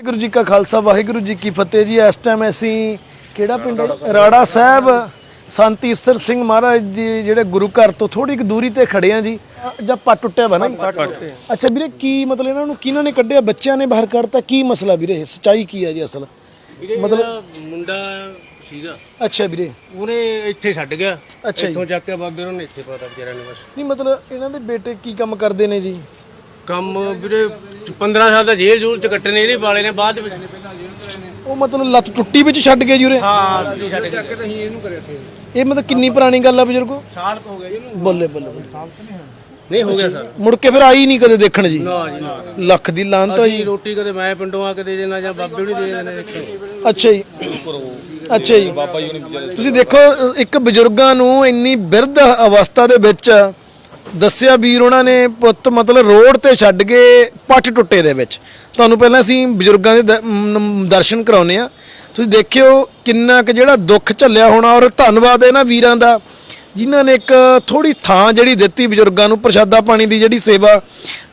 ਵਾਹਿਗੁਰੂ ਜੀ ਕਾ ਖਾਲਸਾ ਵਾਹਿਗੁਰੂ ਜੀ ਕੀ ਫਤਿਹ ਜੀ। ਇਸ ਟਾਈਮ ਅਸੀਂ ਕਿਹੜਾ ਪਿੰਡ? ਰਾੜਾ ਸਾਹਿਬ ਸੰਤ ਈਸਰ ਸਿੰਘ ਮਹਾਰਾਜ ਜੀ ਜਿਹੜੇ ਗੁਰੂ ਘਰ ਤੋਂ ਥੋੜੀ ਕੁ ਦੂਰੀ ਤੇ ਖੜੇ ਆ ਜੀ। ਜਾਂ ਪੱਟ ਟੁੱਟਿਆ ਵਾ ਨਾ? ਅੱਛਾ ਵੀਰੇ ਕੀ ਮਤਲਬ ਇਹਨਾਂ ਨੂੰ ਕਿਹਨਾਂ ਨੇ ਕੱਢਿਆ? ਬੱਚਿਆਂ ਨੇ ਬਾਹਰ ਕੱਢਤਾ? ਕੀ ਮਸਲਾ ਵੀਰੇ? ਸਚਾਈ ਕੀ ਹੈ ਜੀ ਅਸਲ? ਮਤਲਬ ਮੁੰਡਾ ਸੀਗਾ। ਅੱਛਾ ਵੀਰੇ। ਉਹਨੇ ਇੱਥੇ ਛੱਡ ਗਿਆ। ਇੱਥੋਂ ਚੱਕ ਕੇ ਬਾਬੇ ਉਹਨੇ ਇੱਥੇ ਪਾਤਾ ਵਿਚਾਰਿਆਂ ਨੇ ਬਸ। ਨਹੀਂ ਮਤਲਬ ਇਹਨਾਂ ਦੇ ਬੇਟੇ ਕੀ ਕੰਮ ਕਰਦੇ ਨੇ ਜੀ? ਕੰਮ ਵੀਰੇ 15 ਸਾਲ ਦਾ ਜੇਲ੍ਹ ਜੂਲ ਚ ਕੱਟੇ ਨੇ ਇਹਦੇ ਵਾਲੇ ਨੇ ਬਾਅਦ ਵਿੱਚ। ਉਹ ਮਤਲਬ ਲੱਤ ਟੁੱਟੀ ਵਿੱਚ ਛੱਡ ਗਏ ਜੀ ਉਰੇ? ਹਾਂ ਛੱਡ ਕੇ ਅਸੀਂ ਇਹਨੂੰ ਕਰਿਆ ਇੱਥੇ। ਇਹ ਮਤਲਬ ਕਿੰਨੀ ਪੁਰਾਣੀ ਗੱਲ ਆ ਬਜ਼ੁਰਗੋ? ਸਾਲ ਕੁ ਹੋ ਗਿਆ ਜੀ ਇਹਨੂੰ। ਬੱਲੇ ਬੱਲੇ ਬੱਲੇ। ਨਹੀਂ ਹੋ ਗਿਆ ਸਰ ਮੁੜ ਕੇ ਫਿਰ ਆਈ ਨਹੀਂ ਕਦੇ ਦੇਖਣ ਜੀ? ਨਾ ਜੀ ਨਾ। ਲੱਖ ਦੀ ਲਾਂਤ ਅਸੀਂ ਰੋਟੀ ਕਦੇ ਮੈਂ ਪਿੰਡੋਂ ਆ ਕੇ ਦੇ ਦੇਣਾ ਜਾਂ ਬਾਬੇ ਨੂੰ ਦੇ ਦੇਣਾ ਦੇਖੋ ਅੱਛਾ ਜੀ। ਅੱਛਾ ਜੀ। ਤੁਸੀਂ ਦੇਖੋ ਅ, ਇੱਕ ਬਜ਼ੁਰਗਾਂ ਨੂੰ ਇੰਨੀ ਬਿਰਧ ਅਵਸਥਾ ਦੇ ਵਿੱਚ ਦੱਸਿਆ ਵੀਰ ਉਹਨਾਂ ਨੇ ਪੁੱਤ ਮਤਲਬ ਰੋਡ ਤੇ ਛੱਡ ਕੇ ਪੱਟ ਟੁੱਟੇ ਦੇ ਵਿੱਚ। ਤੁਹਾਨੂੰ ਪਹਿਲਾਂ ਅਸੀਂ ਬਜ਼ੁਰਗਾਂ ਦੇ ਦ- ਮ, ਦਰਸ਼ਨ ਕਰਾਉਨੇ ਆ ਤੁਸੀਂ ਦੇਖਿਓ ਕਿੰਨਾ ਕੁ ਜਿਹੜਾ ਦੁੱਖ ਝੱਲਿਆ ਹੋਣਾ ਔਰ ਧੰਨਵਾਦ ਇਹਨਾਂ ਵੀਰਾਂ ਦਾ ਜਿਨ੍ਹਾਂ ਨੇ ਇੱਕ ਥੋੜੀ ਥਾਂ ਜਿਹੜੀ ਦਿੱਤੀ ਬਜ਼ੁਰਗਾਂ ਨੂੰ ਪ੍ਰਸ਼ਾਦਾ ਪਾਣੀ ਦੀ ਜਿਹੜੀ ਸੇਵਾ।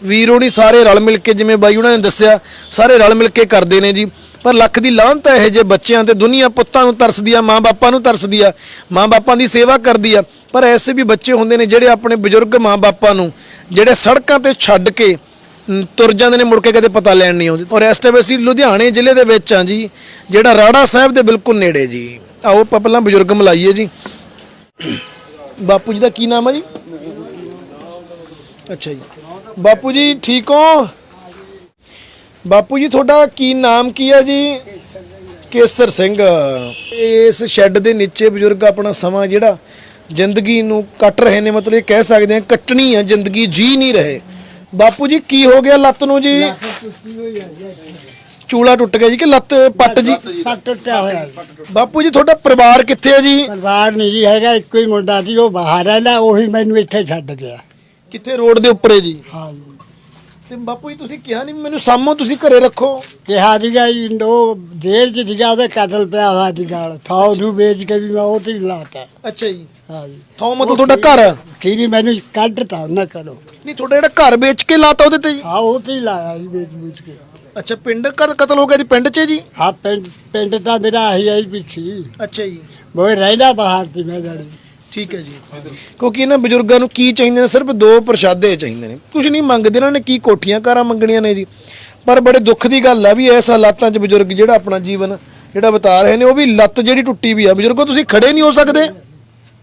ਵੀਰ ਹੋਣੀ ਸਾਰੇ ਰਲ ਮਿਲ ਕੇ ਜਿਵੇਂ ਬਾਈ ਉਹਨਾਂ ਨੇ ਦੱਸਿਆ ਸਾਰੇ ਰਲ ਮਿਲ ਕੇ ਕਰਦੇ ਨੇ ਜੀ। ਪਰ ਲੱਖ ਦੀ ਲਾਹਨਤ ਹੈ ਇਹ ਜੇ ਬੱਚਿਆਂ ਤੇ ਦੁਨੀਆ ਪੁੱਤਾਂ ਨੂੰ ਤਰਸਦੀ ਆ ਮਾਂ-ਬਾਪਾਂ ਨੂੰ ਤਰਸਦੀ ਆ ਮਾਂ-ਬਾਪਾਂ ਦੀ ਸੇਵਾ ਕਰਦੀ ਆ, ਪਰ ਐਸੇ ਵੀ ਬੱਚੇ ਹੁੰਦੇ ਨੇ ਜਿਹੜੇ ਆਪਣੇ ਬਜ਼ੁਰਗ ਮਾਂ-ਬਾਪਾਂ ਨੂੰ ਜਿਹੜੇ ਸੜਕਾਂ ਤੇ ਛੱਡ ਕੇ ਤੁਰ ਜਾਂਦੇ ਨੇ, ਮੁੜ ਕੇ ਕਦੇ ਪਤਾ ਲੈਣ ਨਹੀਂ ਆਉਂਦੇ। ਔਰ ਇਸ ਟਾਈਮ ਅਸੀਂ ਲੁਧਿਆਣੇ ਜ਼ਿਲ੍ਹੇ ਦੇ ਵਿੱਚ ਆ ਜੀ, ਜਿਹੜਾ ਰਾੜਾ ਸਾਹਿਬ ਦੇ ਬਿਲਕੁਲ ਨੇੜੇ ਜੀ। ਆਓ, ਆਪਾਂ ਪਹਿਲਾਂ ਬਜ਼ੁਰਗ ਮਿਲਾਈਏ ਜੀ। ਬਾਪੂ ਜੀ ਦਾ ਕੀ ਨਾਮ ਹੈ ਜੀ? ਅੱਛਾ ਜੀ। ਬਾਪੂ ਜੀ, ਠੀਕ ਹੋ? ਬਾਪੂ ਜੀ ਤੁਹਾਡਾ ਕੀ ਨਾਮ ਕੀ ਹੈ ਜੀ? ਕੇਸਰ ਸਿੰਘ। ਇਸ ਸ਼ੈੱਡ ਦੇ ਨੀਚੇ ਬਜ਼ੁਰਗ ਆਪਣਾ ਸਮਾਂ ਜਿਹੜਾ ਜ਼ਿੰਦਗੀ ਨੂੰ ਕੱਟ ਰਹੇ ਨੇ ਮਤਲਬ ਇਹ ਕਹਿ ਸਕਦੇ ਆ ਕੱਟਣੀ ਆ ਜ਼ਿੰਦਗੀ ਜੀ ਨਹੀਂ ਰਹੇ। ਬਾਪੂ ਜੀ ਕੀ ਹੋ ਗਿਆ ਲੱਤ ਨੂੰ ਜੀ? ਚੂਲਾ ਟੁੱਟ ਗਿਆ ਜੀ ਕਿ ਲੱਤ ਪੱਟ ਜੀ? ਪੱਟ ਟੁੱਟਿਆ ਹੋਇਆ ਜੀ। ਬਾਪੂ ਜੀ ਤੁਹਾਡਾ ਪਰਿਵਾਰ ਕਿੱਥੇ ਹੈ ਜੀ? ਪਰਿਵਾਰ ਨਹੀਂ ਜੀ ਹੈਗਾ ਇੱਕੋ ਹੀ ਮੁੰਡਾ ਸੀ ਉਹ ਬਾਹਰ ਰਹਿੰਦਾ ਉਹੀ ਮੈਨੂੰ ਇੱਥੇ ਛੱਡ ਗਿਆ। ਕਿੱਥੇ? ਰੋਡ ਦੇ ਉੱਪਰ ਹੈ ਜੀ। ਹਾਂ ਜੀ। ਤੇ ਬਾਪੂ ਜੀ ਤੁਸੀਂ ਕਿਹਾ ਨਹੀਂ ਮੈਨੂੰ ਸਾਮੋ ਤੁਸੀਂ ਘਰੇ ਰੱਖੋ। ਕਿਹਾ ਸੀਗਾ ਜੀ ਉਹ ਜੇਲ੍ਹ ਚ ਸੀਗਾ ਉਹਦੇ ਕਤਲ ਪਿਆ ਹੋਇਆ ਸੀ ਨਾਲ ਥਾਂ ਨੂੰ ਵੇਚ ਕੇ ਵੀ ਮੈਂ ਉਹ ਤੇ ਹੀ ਲਾਤਾ। ਅੱਛਾ ਜੀ। ਹਾਂ ਜੀ। ਥੋਂ ਮਤਲਬ ਤੁਹਾਡਾ ਘਰ? ਕੀ ਨਹੀਂ ਮੈਨੂੰ ਕੱਢਤਾ ਨਾ ਕਰੋ ਨਹੀਂ ਤੁਹਾਡਾ ਜਿਹੜਾ ਘਰ ਵੇਚ ਕੇ ਲਾਤਾ ਉਹਦੇ ਤੇ ਜੀ? ਹਾਂ ਉਹ ਤੇ ਹੀ ਲਾਇਆ ਜੀ ਵੇਚ ਵੇਚ ਕੇ। ਅੱਛਾ ਪਿੰਡ ਘਰ ਕਤਲ ਹੋ ਗਿਆ ਜੀ? ਪਿੰਡ 'ਚ ਜੀ? ਹਾਂ ਪਿੰਡ ਪਿੰਡ ਤਾਂ ਮੇਰਾ ਆਹੀ ਆਈ ਪਿੱਛੀ। ਅੱਛਾ ਜੀ। ਉਹ ਰਹਿੰਦਾ ਬਾਹਰ ਸੀ ਮੈਂ ਜਾਣੀ। ਠੀਕ ਹੈ ਜੀ। ਕਿਉਂਕਿ ਇਹਨਾਂ ਬਜ਼ੁਰਗਾਂ ਨੂੰ ਕੀ ਚਾਹੀਦੇ ਨੇ? ਸਿਰਫ ਦੋ ਪ੍ਰਸ਼ਾਦੇ ਚਾਹੀਦੇ ਨੇ। ਕੁਝ ਨਹੀਂ ਮੰਗਦੇ ਇਹਨਾਂ ਨੇ ਕੀ ਕੋਠੀਆਂ ਕਾਰਾਂ ਮੰਗਣੀਆਂ ਨੇ ਜੀ। ਪਰ ਬੜੇ ਦੁੱਖ ਦੀ ਗੱਲ ਆ ਵੀ ਇਸ ਹਾਲਾਤਾਂ 'ਚ ਬਜ਼ੁਰਗ ਜਿਹੜਾ ਆਪਣਾ ਜੀਵਨ ਜਿਹੜਾ ਬਿਤਾ ਰਹੇ ਨੇ ਉਹ ਵੀ ਲੱਤ ਜਿਹੜੀ ਟੁੱਟੀ ਵੀ ਆ। ਬਜ਼ੁਰਗੋ ਤੁਸੀਂ ਖੜੇ ਨਹੀਂ ਹੋ ਸਕਦੇ?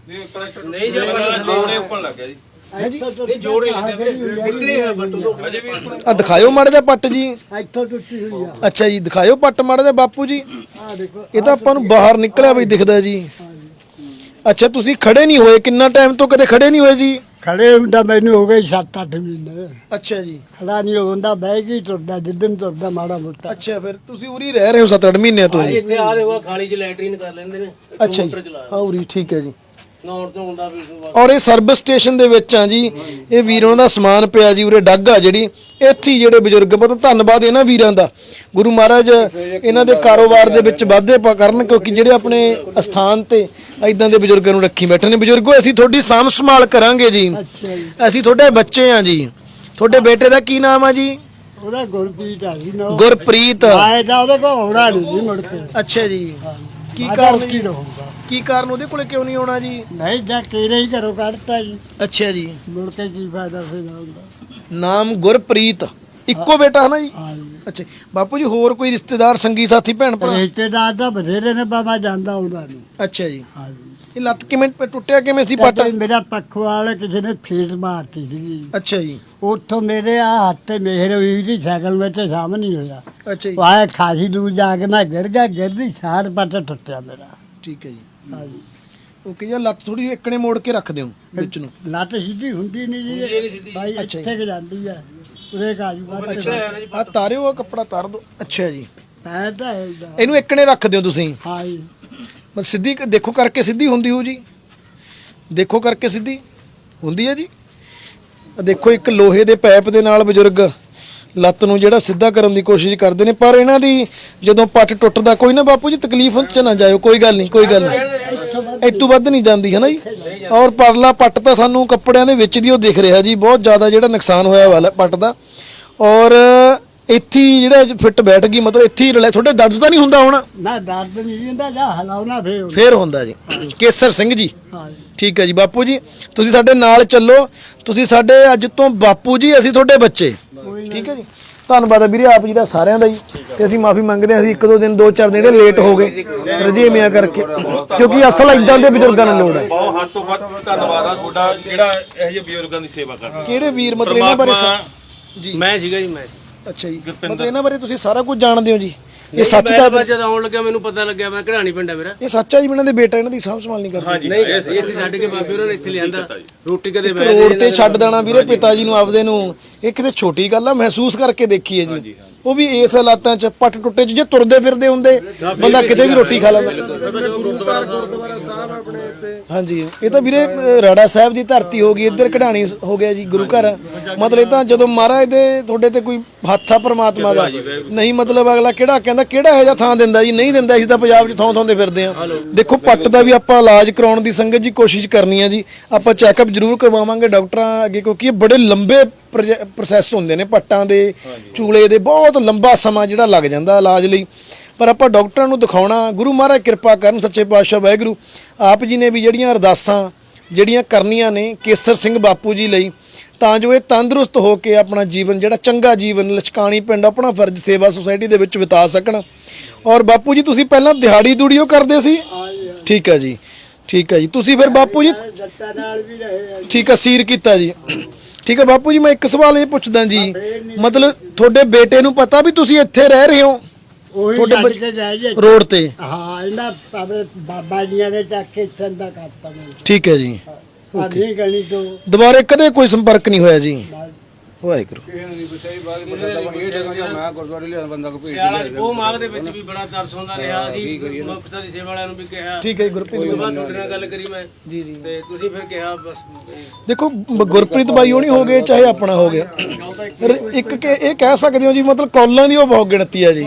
ਨਹੀਂ ਜੀ ਜੋੜੇ ਉੱਪਰ ਲੱਗ ਗਿਆ ਜੀ। ਹੈ ਜੀ? ਨਹੀਂ ਜੋੜੇ ਲੱਗੇ ਨਿਕਲੇ ਹੋਏ ਬੱਟੂ ਤੋਂ ਅਜੇ ਵੀ ਆ ਦਿਖਾਇਓ ਮਾੜਾ ਜਿਹਾ ਪੱਟ ਜੀ। ਇੱਥੋਂ ਟੁੱਟੀ ਹੋਈ ਆ। ਅੱਛਾ ਜੀ ਦਿਖਾਇਓ ਪੱਟ ਮਾੜਾ ਜਿਹਾ ਬਾਪੂ ਜੀ। ਆ ਦੇਖੋ ਇਹ ਤਾਂ ਆਪਾਂ ਨੂੰ ਬਾਹਰ ਨਿਕਲਿਆ ਵੀ ਦਿਖਦਾ ਜੀ। ਅੱਛਾ ਤੁਸੀਂ ਖੜੇ ਨਹੀਂ ਹੋਏ। ਕਿੰਨਾ ਟਾਈਮ ਤੋਂ ਕਦੇ ਖੜੇ ਨਹੀਂ ਹੋਏ ਜੀ? ਖੜੇ ਹੁੰਦਾ ਮੈਨੂੰ ਹੋ ਗਏ 7-8 ਮਹੀਨੇ। ਅੱਛਾ ਜੀ। ਖੜਾ ਨਹੀਂ ਹੁੰਦਾ ਬਹਿ ਕੇ ਹੀ ਤੁਰਦਾ ਜਿੱਦਨ ਤੁਰਦਾ ਮਾੜਾ ਮੋਟਾ। ਅੱਛਾ ਫਿਰ ਤੁਸੀਂ ਉਰੀ ਰਹਿ ਰਹੇ ਹੋ 7-8 ਮਹੀਨਿਆਂ ਤੋਂ ਜੀ। ਇੱਥੇ ਆ ਦੇਖੋ ਖਾਲੀ ਚ ਲੈਟਰੀਨ ਕਰ ਲੈਂਦੇ ਨੇ ਅੱਛਾ ਜੀ। ਹਾਂ ਉਰੀ ਠੀਕ ਹੈ ਜੀ। ਨੌਰ ਤੋਂ ਹੁੰਦਾ ਵੀ ਬਸ। ਔਰ ਇਹ ਸਰਵਿਸ ਸਟੇਸ਼ਨ ਦੇ ਵਿੱਚ ਆ ਜੀ ਇਹ ਵੀਰਾਂ ਦਾ ਸਮਾਨ ਪਿਆ ਜੀ ਉਰੇ ਡੱਗ ਆ ਜਿਹੜੀ। ਇੱਥੇ ਹੀ ਜਿਹੜੇ ਬਜ਼ੁਰਗ ਪਤਾ ਧੰਨਵਾਦ ਇਹਨਾਂ ਵੀਰਾਂ ਦਾ। ਗੁਰੂ ਮਹਾਰਾਜ ਇਹਨਾਂ ਦੇ ਕਾਰੋਬਾਰ ਦੇ ਵਿੱਚ ਵਾਧੇ ਪਾ ਕਰਨ ਕਿਉਂਕਿ ਜਿਹੜੇ ਆਪਣੇ ਅਸਥਾਨ ਤੇ ਐਦਾਂ ਦੇ ਬਜ਼ੁਰਗਾਂ ਨੂੰ ਰੱਖੀ ਬੈਠੇ ਨੇ। ਬਜ਼ੁਰਗੋ ਅਸੀਂ ਤੁਹਾਡੀ ਸਾਂਭ ਸੰਭਾਲ ਕਰਾਂਗੇ ਜੀ। ਅੱਛਾ ਜੀ। ਅਸੀਂ ਤੁਹਾਡੇ ਬੱਚੇ ਆ ਜੀ। ਤੁਹਾਡੇ ਬੇਟੇ ਦਾ ਕੀ ਨਾਮ ਆ ਜੀ? ਉਹਦਾ ਗੁਰਪ੍ਰੀਤ ਆ ਜੀ ਨੋ ਗੁਰਪ੍ਰੀਤ। ਆਏ ਤਾਂ ਉਹਦੇ ਕੋਲ ਆਉਣਾ ਨਹੀਂ ਜੀ ਮੁੜ ਕੇ। ਅੱਛਾ ਜੀ। ਕੀ ਕਾਰਨ ਉੱਥੇ ਜੀ? ਹੀ ਰਹੂਗਾ ਕੀ ਕਾਰਨ ਉਹਦੇ ਕੋਲੇ ਕਿਉਂ ਨਹੀਂ ਆਉਣਾ ਜੀ? ਨਹੀਂ ਜਾਂ ਕਿਰੇ ਹੀ ਘਰੋਂ ਕੱਢਤਾ ਜੀ। ਅੱਛਾ ਜੀ। ਮੁੜ ਕੇ ਕੀ ਫਾਇਦਾ ਫਿਰ ਆਉਂਦਾ ਨਾਮ ਗੁਰਪ੍ਰੀਤ ਇੱਕੋ ਬੇਟਾ ਹੈ ਨਾ ਜੀ। ਅੱਛਾ ਬਾਪੂ ਜੀ ਹੋਰ ਕੋਈ ਰਿਸ਼ਤੇਦਾਰ ਸੰਗੀ ਸਾਥੀ ਭੈਣ ਭਰਾ? ਰਿਸ਼ਤੇਦਾਰ ਤਾਂ ਬਥੇਰੇ ਨੇ ਬਾਬਾ ਜਾਂਦਾ ਆਉਂਦਾ ਨਹੀਂ ਅੱਛਾ ਜੀ। ਹਾਂ ਜੀ। ਇਹ ਲੱਤ ਕਿਵੇਂ ਪ- ਟੁੱਟਿਆ ਕਿਵੇਂ ਸੀ ਪੱਟ? ਪਤਾ ਮੇਰਾ ਪੱਖ ਵਾਲੇ ਕਿਸੇ ਨੇ ਫੇਸ ਮਾਰਤੀ ਸੀ ਅੱਛਾ ਜੀ। ਉੱਥੋਂ ਮੇਰੇ ਆ ਹੱਥ ਤੇ ਮਿਹਰ ਹੋਈ ਸੀ ਸਾਈਕਲ ਵਿੱਚ ਸਾਹਮਣੇ ਹੋਇਆ। ਅੱਛਾ ਜੀ। ਆਏ ਖਾਸੀ ਦੂਰ ਜਾ ਕੇ ਮੈਂ ਗਿਰ ਗਿਆ ਗਿਰਦੀ ਸਾਰ ਪੱਟ ਟੁੱਟਿਆ ਮੇਰਾ। ਠੀਕ ਹੈ ਜੀ। ਹਾਂ ਜੀ ਓਕੇ ਜੀ ਲੱਤ ਥੋੜੀ ਇੱਕਣੇ ਮੋੜ ਕੇ ਰੱਖ ਦਿਓ ਵਿੱਚ ਨੂੰ। ਲੱਤ ਸਿੱਧੀ ਹੁੰਦੀ ਨਹੀਂ ਜੀ। ਭਾਈ ਇੱਥੇ ਕਿ ਜਾਂਦੀ ਹੈ ਉਰੇ ਕਾਜੂ ਬਾਤ ਆ ਤਾਰਿਓ ਆ ਕੱਪੜਾ ਤਾਰ ਦਿਓ ਅੱਛਾ ਜੀ। ਪੈ ਤਾਂ। ਇਹਨੂੰ ਇੱਕਣੇ ਰੱਖ ਦਿਓ ਤੁਸੀਂ। ਹਾਂ ਜੀ ਮਤਲਬ ਸਿੱਧੀ ਦੇਖੋ ਕਰਕੇ ਸਿੱਧੀ ਹੁੰਦੀ ਹੋ ਜੀ। ਦੇਖੋ ਕਰਕੇ ਸਿੱਧੀ। ਹੁੰਦੀ ਹੈ ਜੀ। ਦੇਖੋ ਇੱਕ ਲੋਹੇ ਦੇ ਪਾਈਪ ਦੇ ਨਾਲ ਬਜ਼ੁਰਗ ਲੱਤ ਨੂੰ ਜਿਹੜਾ ਸਿੱਧਾ ਕਰਨ ਦੀ ਕੋਸ਼ਿਸ਼ ਕਰਦੇ ਨੇ, ਪਰ ਇਹਨਾਂ ਦੀ ਜਦੋਂ ਪੱਟ ਟੁੱਟਦਾ, ਕੋਈ ਨਾ ਬਾਪੂ ਜੀ, ਤਕਲੀਫ ਚ ਨਾ ਜਾਇਓ, ਕੋਈ ਗੱਲ ਨਹੀਂ, ਕੋਈ ਗੱਲ ਨਹੀਂ। ਇਸ ਵੱਧ ਨਹੀਂ ਜਾਂਦੀ, ਹੈ ਨਾ ਜੀ? ਔਰ ਪਰਲਾ ਪੱਟ ਤਾਂ ਸਾਨੂੰ ਕੱਪੜਿਆਂ ਦੇ ਵਿੱਚ ਦੀ ਉਹ ਦਿਖ ਰਿਹਾ ਜੀ, ਬਹੁਤ ਜ਼ਿਆਦਾ ਜਿਹੜਾ ਨੁਕਸਾਨ ਹੋਇਆ ਵਾਲਾ ਪੱਟ ਦਾ। ਔਰ ਇੱਥੇ ਹੀ ਜਿਹੜਾ ਫਿੱਟ ਬੈਠ ਗਈ ਮਤਲਬ ਇੱਥੇ ਹੀ ਰਲੇ ਤੁਹਾਡੇ ਦਰਦ ਤਾਂ ਨਹੀਂ ਹੁੰਦਾ ਹੁਣ? ਨਾ ਦਰਦ ਨਹੀਂ ਜਿੰਦਾ ਜਾ ਹਲਾਉਣਾ ਫੇਰ ਹੁੰਦਾ। ਫੇਰ ਹੁੰਦਾ ਜੀ। ਕੇਸਰ ਸਿੰਘ ਜੀ। ਹਾਂ ਜੀ। ਠੀਕ ਹੈ ਜੀ ਬਾਪੂ ਜੀ ਤੁਸੀਂ ਸਾਡੇ ਨਾਲ ਚੱਲੋ। ਤੁਸੀਂ ਸਾਡੇ ਅੱਜ ਤੋਂ ਬਾਪੂ ਜੀ ਅਸੀਂ ਤੁਹਾਡੇ ਬੱਚੇ। ਠੀਕ ਹੈ ਜੀ। ਧੰਨਵਾਦ ਹੈ ਵੀਰੇ ਆਪ ਜੀ ਦਾ ਸਾਰਿਆਂ ਦਾ ਜੀ। ਤੇ ਅਸੀਂ ਮਾਫੀ ਮੰਗਦੇ ਹਾਂ ਅਸੀਂ ਇੱਕ ਦੋ ਦਿਨ ਦੋ ਚਾਰ ਦਿਨ ਜਿਹੜੇ ਲੇਟ ਹੋ ਗਏ ਰਜੇਮਿਆਂ ਕਰਕੇ। ਕਿਉਂਕਿ ਅਸਲ ਇਦਾਂ ਦੇ ਬਜ਼ੁਰਗਾਂ ਨੂੰ ਲੋੜ ਹੈ। ਬਹੁਤ ਹੱਦ ਤੋਂ ਵੱਧ ਧੰਨਵਾਦ ਆ ਤੁਹਾਡਾ ਜਿਹੜਾ ਇਹੋ ਜਿਹੇ ਬਜ਼ੁਰਗਾਂ ਦੀ ਸੇਵਾ ਕਰਦਾ। ਕਿਹੜੇ ਵੀਰ ਮਤਲਬ ਇਹਨਾਂ ਬਾਰੇ ਜੀ। ਮੈਂ ਸੀਗਾ ਜੀ ਮੈਂ। ਅੱਛਾ ਜੀ। ਮਤਲਬ ਇਹਨਾਂ ਬਾਰੇ ਤੁਸੀਂ ਸਾਰਾ ਕੁਝ ਜਾਣਦੇ ਹੋ ਜੀ। ਇਹ ਸੱਚ ਤਾਂ ਮੈਂ ਜਦ ਆਉਣ ਲੱਗਿਆ ਮੈਨੂੰ ਪਤਾ ਲੱਗਿਆ ਮੈਂ ਕਢਾਣੀ ਪਿੰਡ ਆ ਮੇਰਾ। ਇਹ ਸੱਚ ਜੀ ਇਹਨਾਂ ਦੇ ਬੇਟਾ ਇਹਨਾਂ ਦੀ ਸਾਂਭ ਸੰਭਾਲ ਨਹੀਂ ਕਰਦੇ। ਨਹੀਂ ਇਹ ਇੱਥੇ ਛੱਡ ਕੇ ਬਾਬੇ ਉਹਨਾਂ ਨੇ ਇੱਥੇ ਲਿਆਂਦਾ। ਰੋਟੀ ਕਦੇ ਮੈਂ ਰੋਡ ਤੇ ਛੱਡ ਦੇਣਾ ਵੀਰੇ ਪਿਤਾ ਜੀ ਨੂੰ ਆਪਦੇ ਨੂੰ। ਇਹ ਕਿਤੇ ਛੋਟੀ ਗੱਲ ਆ ਮਹਿਸੂਸ ਕਰਕੇ ਦੇਖੀ ਹੈ ਜੀ ਉਹ ਵੀ ਇਸ ਹਾਲਾਤਾਂ 'ਚ ਪੱਟ ਟੁੱਟੇ 'ਚ ਜੇ ਤੁਰਦੇ ਫਿਰਦੇ ਹੁੰਦੇ ਬੰਦਾ ਕਿਤੇ ਵੀ ਰੋਟੀ ਖਾ ਲੈਂਦਾ। ਹਾਂਜੀ ਇਹ ਤਾਂ ਵੀਰੇ ਰਾੜਾ ਸਾਹਿਬ ਦੀ ਧਰਤੀ ਹੋ ਗਈ ਇੱਧਰ ਕਢਾਣੀ ਹੋ ਗਿਆ ਜੀ ਗੁਰੂ ਘਰ। ਮਤਲਬ ਇਹ ਤਾਂ ਜਦੋਂ ਮਹਾਰਾਜ ਦੇ ਤੁਹਾਡੇ ਤੇ ਕੋਈ ਹੱਥ ਆ ਪ੍ਰਮਾਤਮਾ ਦਾ। ਨਹੀਂ ਮਤਲਬ ਅਗਲਾ ਕਿਹੜਾ ਕਹਿੰਦਾ ਕਿਹੜਾ ਇਹੋ ਜਿਹਾ ਥਾਂ ਦਿੰਦਾ ਜੀ? ਨਹੀਂ ਦਿੰਦਾ ਅਸੀਂ ਤਾਂ ਪੰਜਾਬ 'ਚ ਥਾਂ ਥਾਂ ਤੇ ਫਿਰਦੇ ਆ ਦੇਖੋ ਪੱਟ ਦਾ ਵੀ ਆਪਾਂ ਇਲਾਜ ਕਰਾਉਣ ਦੀ ਸੰਗਤ ਜੀ ਕੋਸ਼ਿਸ਼ ਕਰਨੀ ਆ ਜੀ। ਆਪਾਂ ਚੈੱਕਅਪ ਜ਼ਰੂਰ ਕਰਵਾਵਾਂਗੇ ਡਾਕਟਰਾਂ ਅੱਗੇ ਕਿਉਂਕਿ ਇਹ ਬੜੇ ਲੰਬੇ ਪ੍ਰੋਸੈਸ ਹੁੰਦੇ ਨੇ ਪੱਟਾਂ ਦੇ ਚੂਲੇ ਦੇ ਬਹੁਤ ਲੰਬਾ ਸਮਾਂ ਜਿਹੜਾ ਲੱਗ ਜਾਂਦਾ ਇਲਾਜ ਲਈ। ਪਰ ਆਪਾਂ ਡਾਕਟਰਾਂ ਨੂੰ ਦਿਖਾਉਣਾ ਗੁਰੂ ਮਹਾਰਾਜ ਕਿਰਪਾ ਕਰਨ ਸੱਚੇ ਪਾਤਸ਼ਾਹ ਵਾਹਿਗੁਰੂ ਆਪ ਜੀ ਨੇ ਵੀ ਜਿਹੜੀਆਂ ਅਰਦਾਸਾਂ ਜਿਹੜੀਆਂ ਕਰਨੀਆਂ ਨੇ ਕੇਸਰ ਸਿੰਘ ਬਾਪੂ ਜੀ ਲਈ ਤਾਂ ਜੋ ਇਹ ਤੰਦਰੁਸਤ ਹੋ ਕੇ ਆਪਣਾ ਜੀਵਨ ਜਿਹੜਾ ਚੰਗਾ ਜੀਵਨ ਲਚਕਾਣੀ ਪਿੰਡ ਆਪਣਾ ਫਰਜ਼ ਸੇਵਾ ਸੁਸਾਇਟੀ ਦੇ ਵਿੱਚ ਬਿਤਾ ਸਕਣ। ਔਰ ਬਾਪੂ ਜੀ ਤੁਸੀਂ ਪਹਿਲਾਂ ਦਿਹਾੜੀ ਦੂੜੀਓ ਕਰਦੇ ਸੀ? ਠੀਕ ਹੈ ਜੀ ਠੀਕ ਹੈ ਜੀ। ਤੁਸੀਂ ਫਿਰ ਬਾਪੂ ਜੀ। ਠੀਕ ਹੈ ਸੀਰ ਕੀਤਾ ਜੀ। ਠੀਕ ਹੈ ਬਾਪੂ ਜੀ ਮੈਂ ਇੱਕ ਸਵਾਲ ਇਹ ਪੁੱਛਦਾ ਜੀ। ਮਤਲਬ ਤੁਹਾਡੇ ਬੇਟੇ ਨੂੰ ਪਤਾ ਵੀ ਤੁਸੀਂ ਇੱਥੇ ਰਹਿ ਰਹੇ ਹੋ? ਤੁਹਾਡੇ ਬੱਚ- ਰੋਡ ਤੇ। ਹਾਂ ਇਹਨਾਂ ਪਾਵੇ ਬਾਬਾ ਜੀਆਂ ਨੇ ਚੱਕ ਕੇ ਚੰਦਾ ਕਰਤਾ ਮੈਨੂੰ। ਠੀਕ ਹੈ ਜੀ। ਆ ਨਹੀਂ ਗਣੀ ਤੋਂ ਦੁਬਾਰੇ ਕਦੇ ਕੋਈ ਸੰਪਰਕ ਨਹੀਂ ਹੋਇਆ ਜੀ। ਵਾਹਿਗੁਰੂ। ਸਿਆਲਾ ਚ ਉਹ ਮਾਗ ਦੇ ਵਿੱਚ ਵੀ ਬੜਾ ਤਰਸ ਹੁੰਦਾ ਰਿਹਾ। ਜੀ ਮੁਕਤਾ ਦੀ ਸੇਵਾ ਵਾਲਿਆਂ ਨੂੰ ਵੀ ਕਿਹਾ। ਠੀਕ ਹੈ ਜੀ, ਗੁਰਪ੍ਰੀਤ ਤੋਂ ਬਾਅਦ ਤੁਹਾਡੇ ਨਾਲ ਗੱਲ ਕਰੀ ਮੈਂ। ਜੀ ਜੀ। ਤੇ ਤੁਸੀਂ ਫਿਰ ਕਿਹਾ ਬਸ। ਦੇਖੋ ਬ- ਗੁਰਪ੍ਰੀਤ ਬਾਈ ਹੋਣੀ ਹੋ ਗਏ ਚਾਹੇ ਆਪਣਾ ਹੋ ਗਿਆ। ਇੱਕ ਕਿ ਇਹ ਕਹਿ ਸਕਦੇ ਹੋ ਜੀ ਮਤਲਬ ਕੌਲਾਂ ਦੀ ਉਹ ਬਹੁਤ ਗਿਣਤੀ ਹੈ ਜੀ।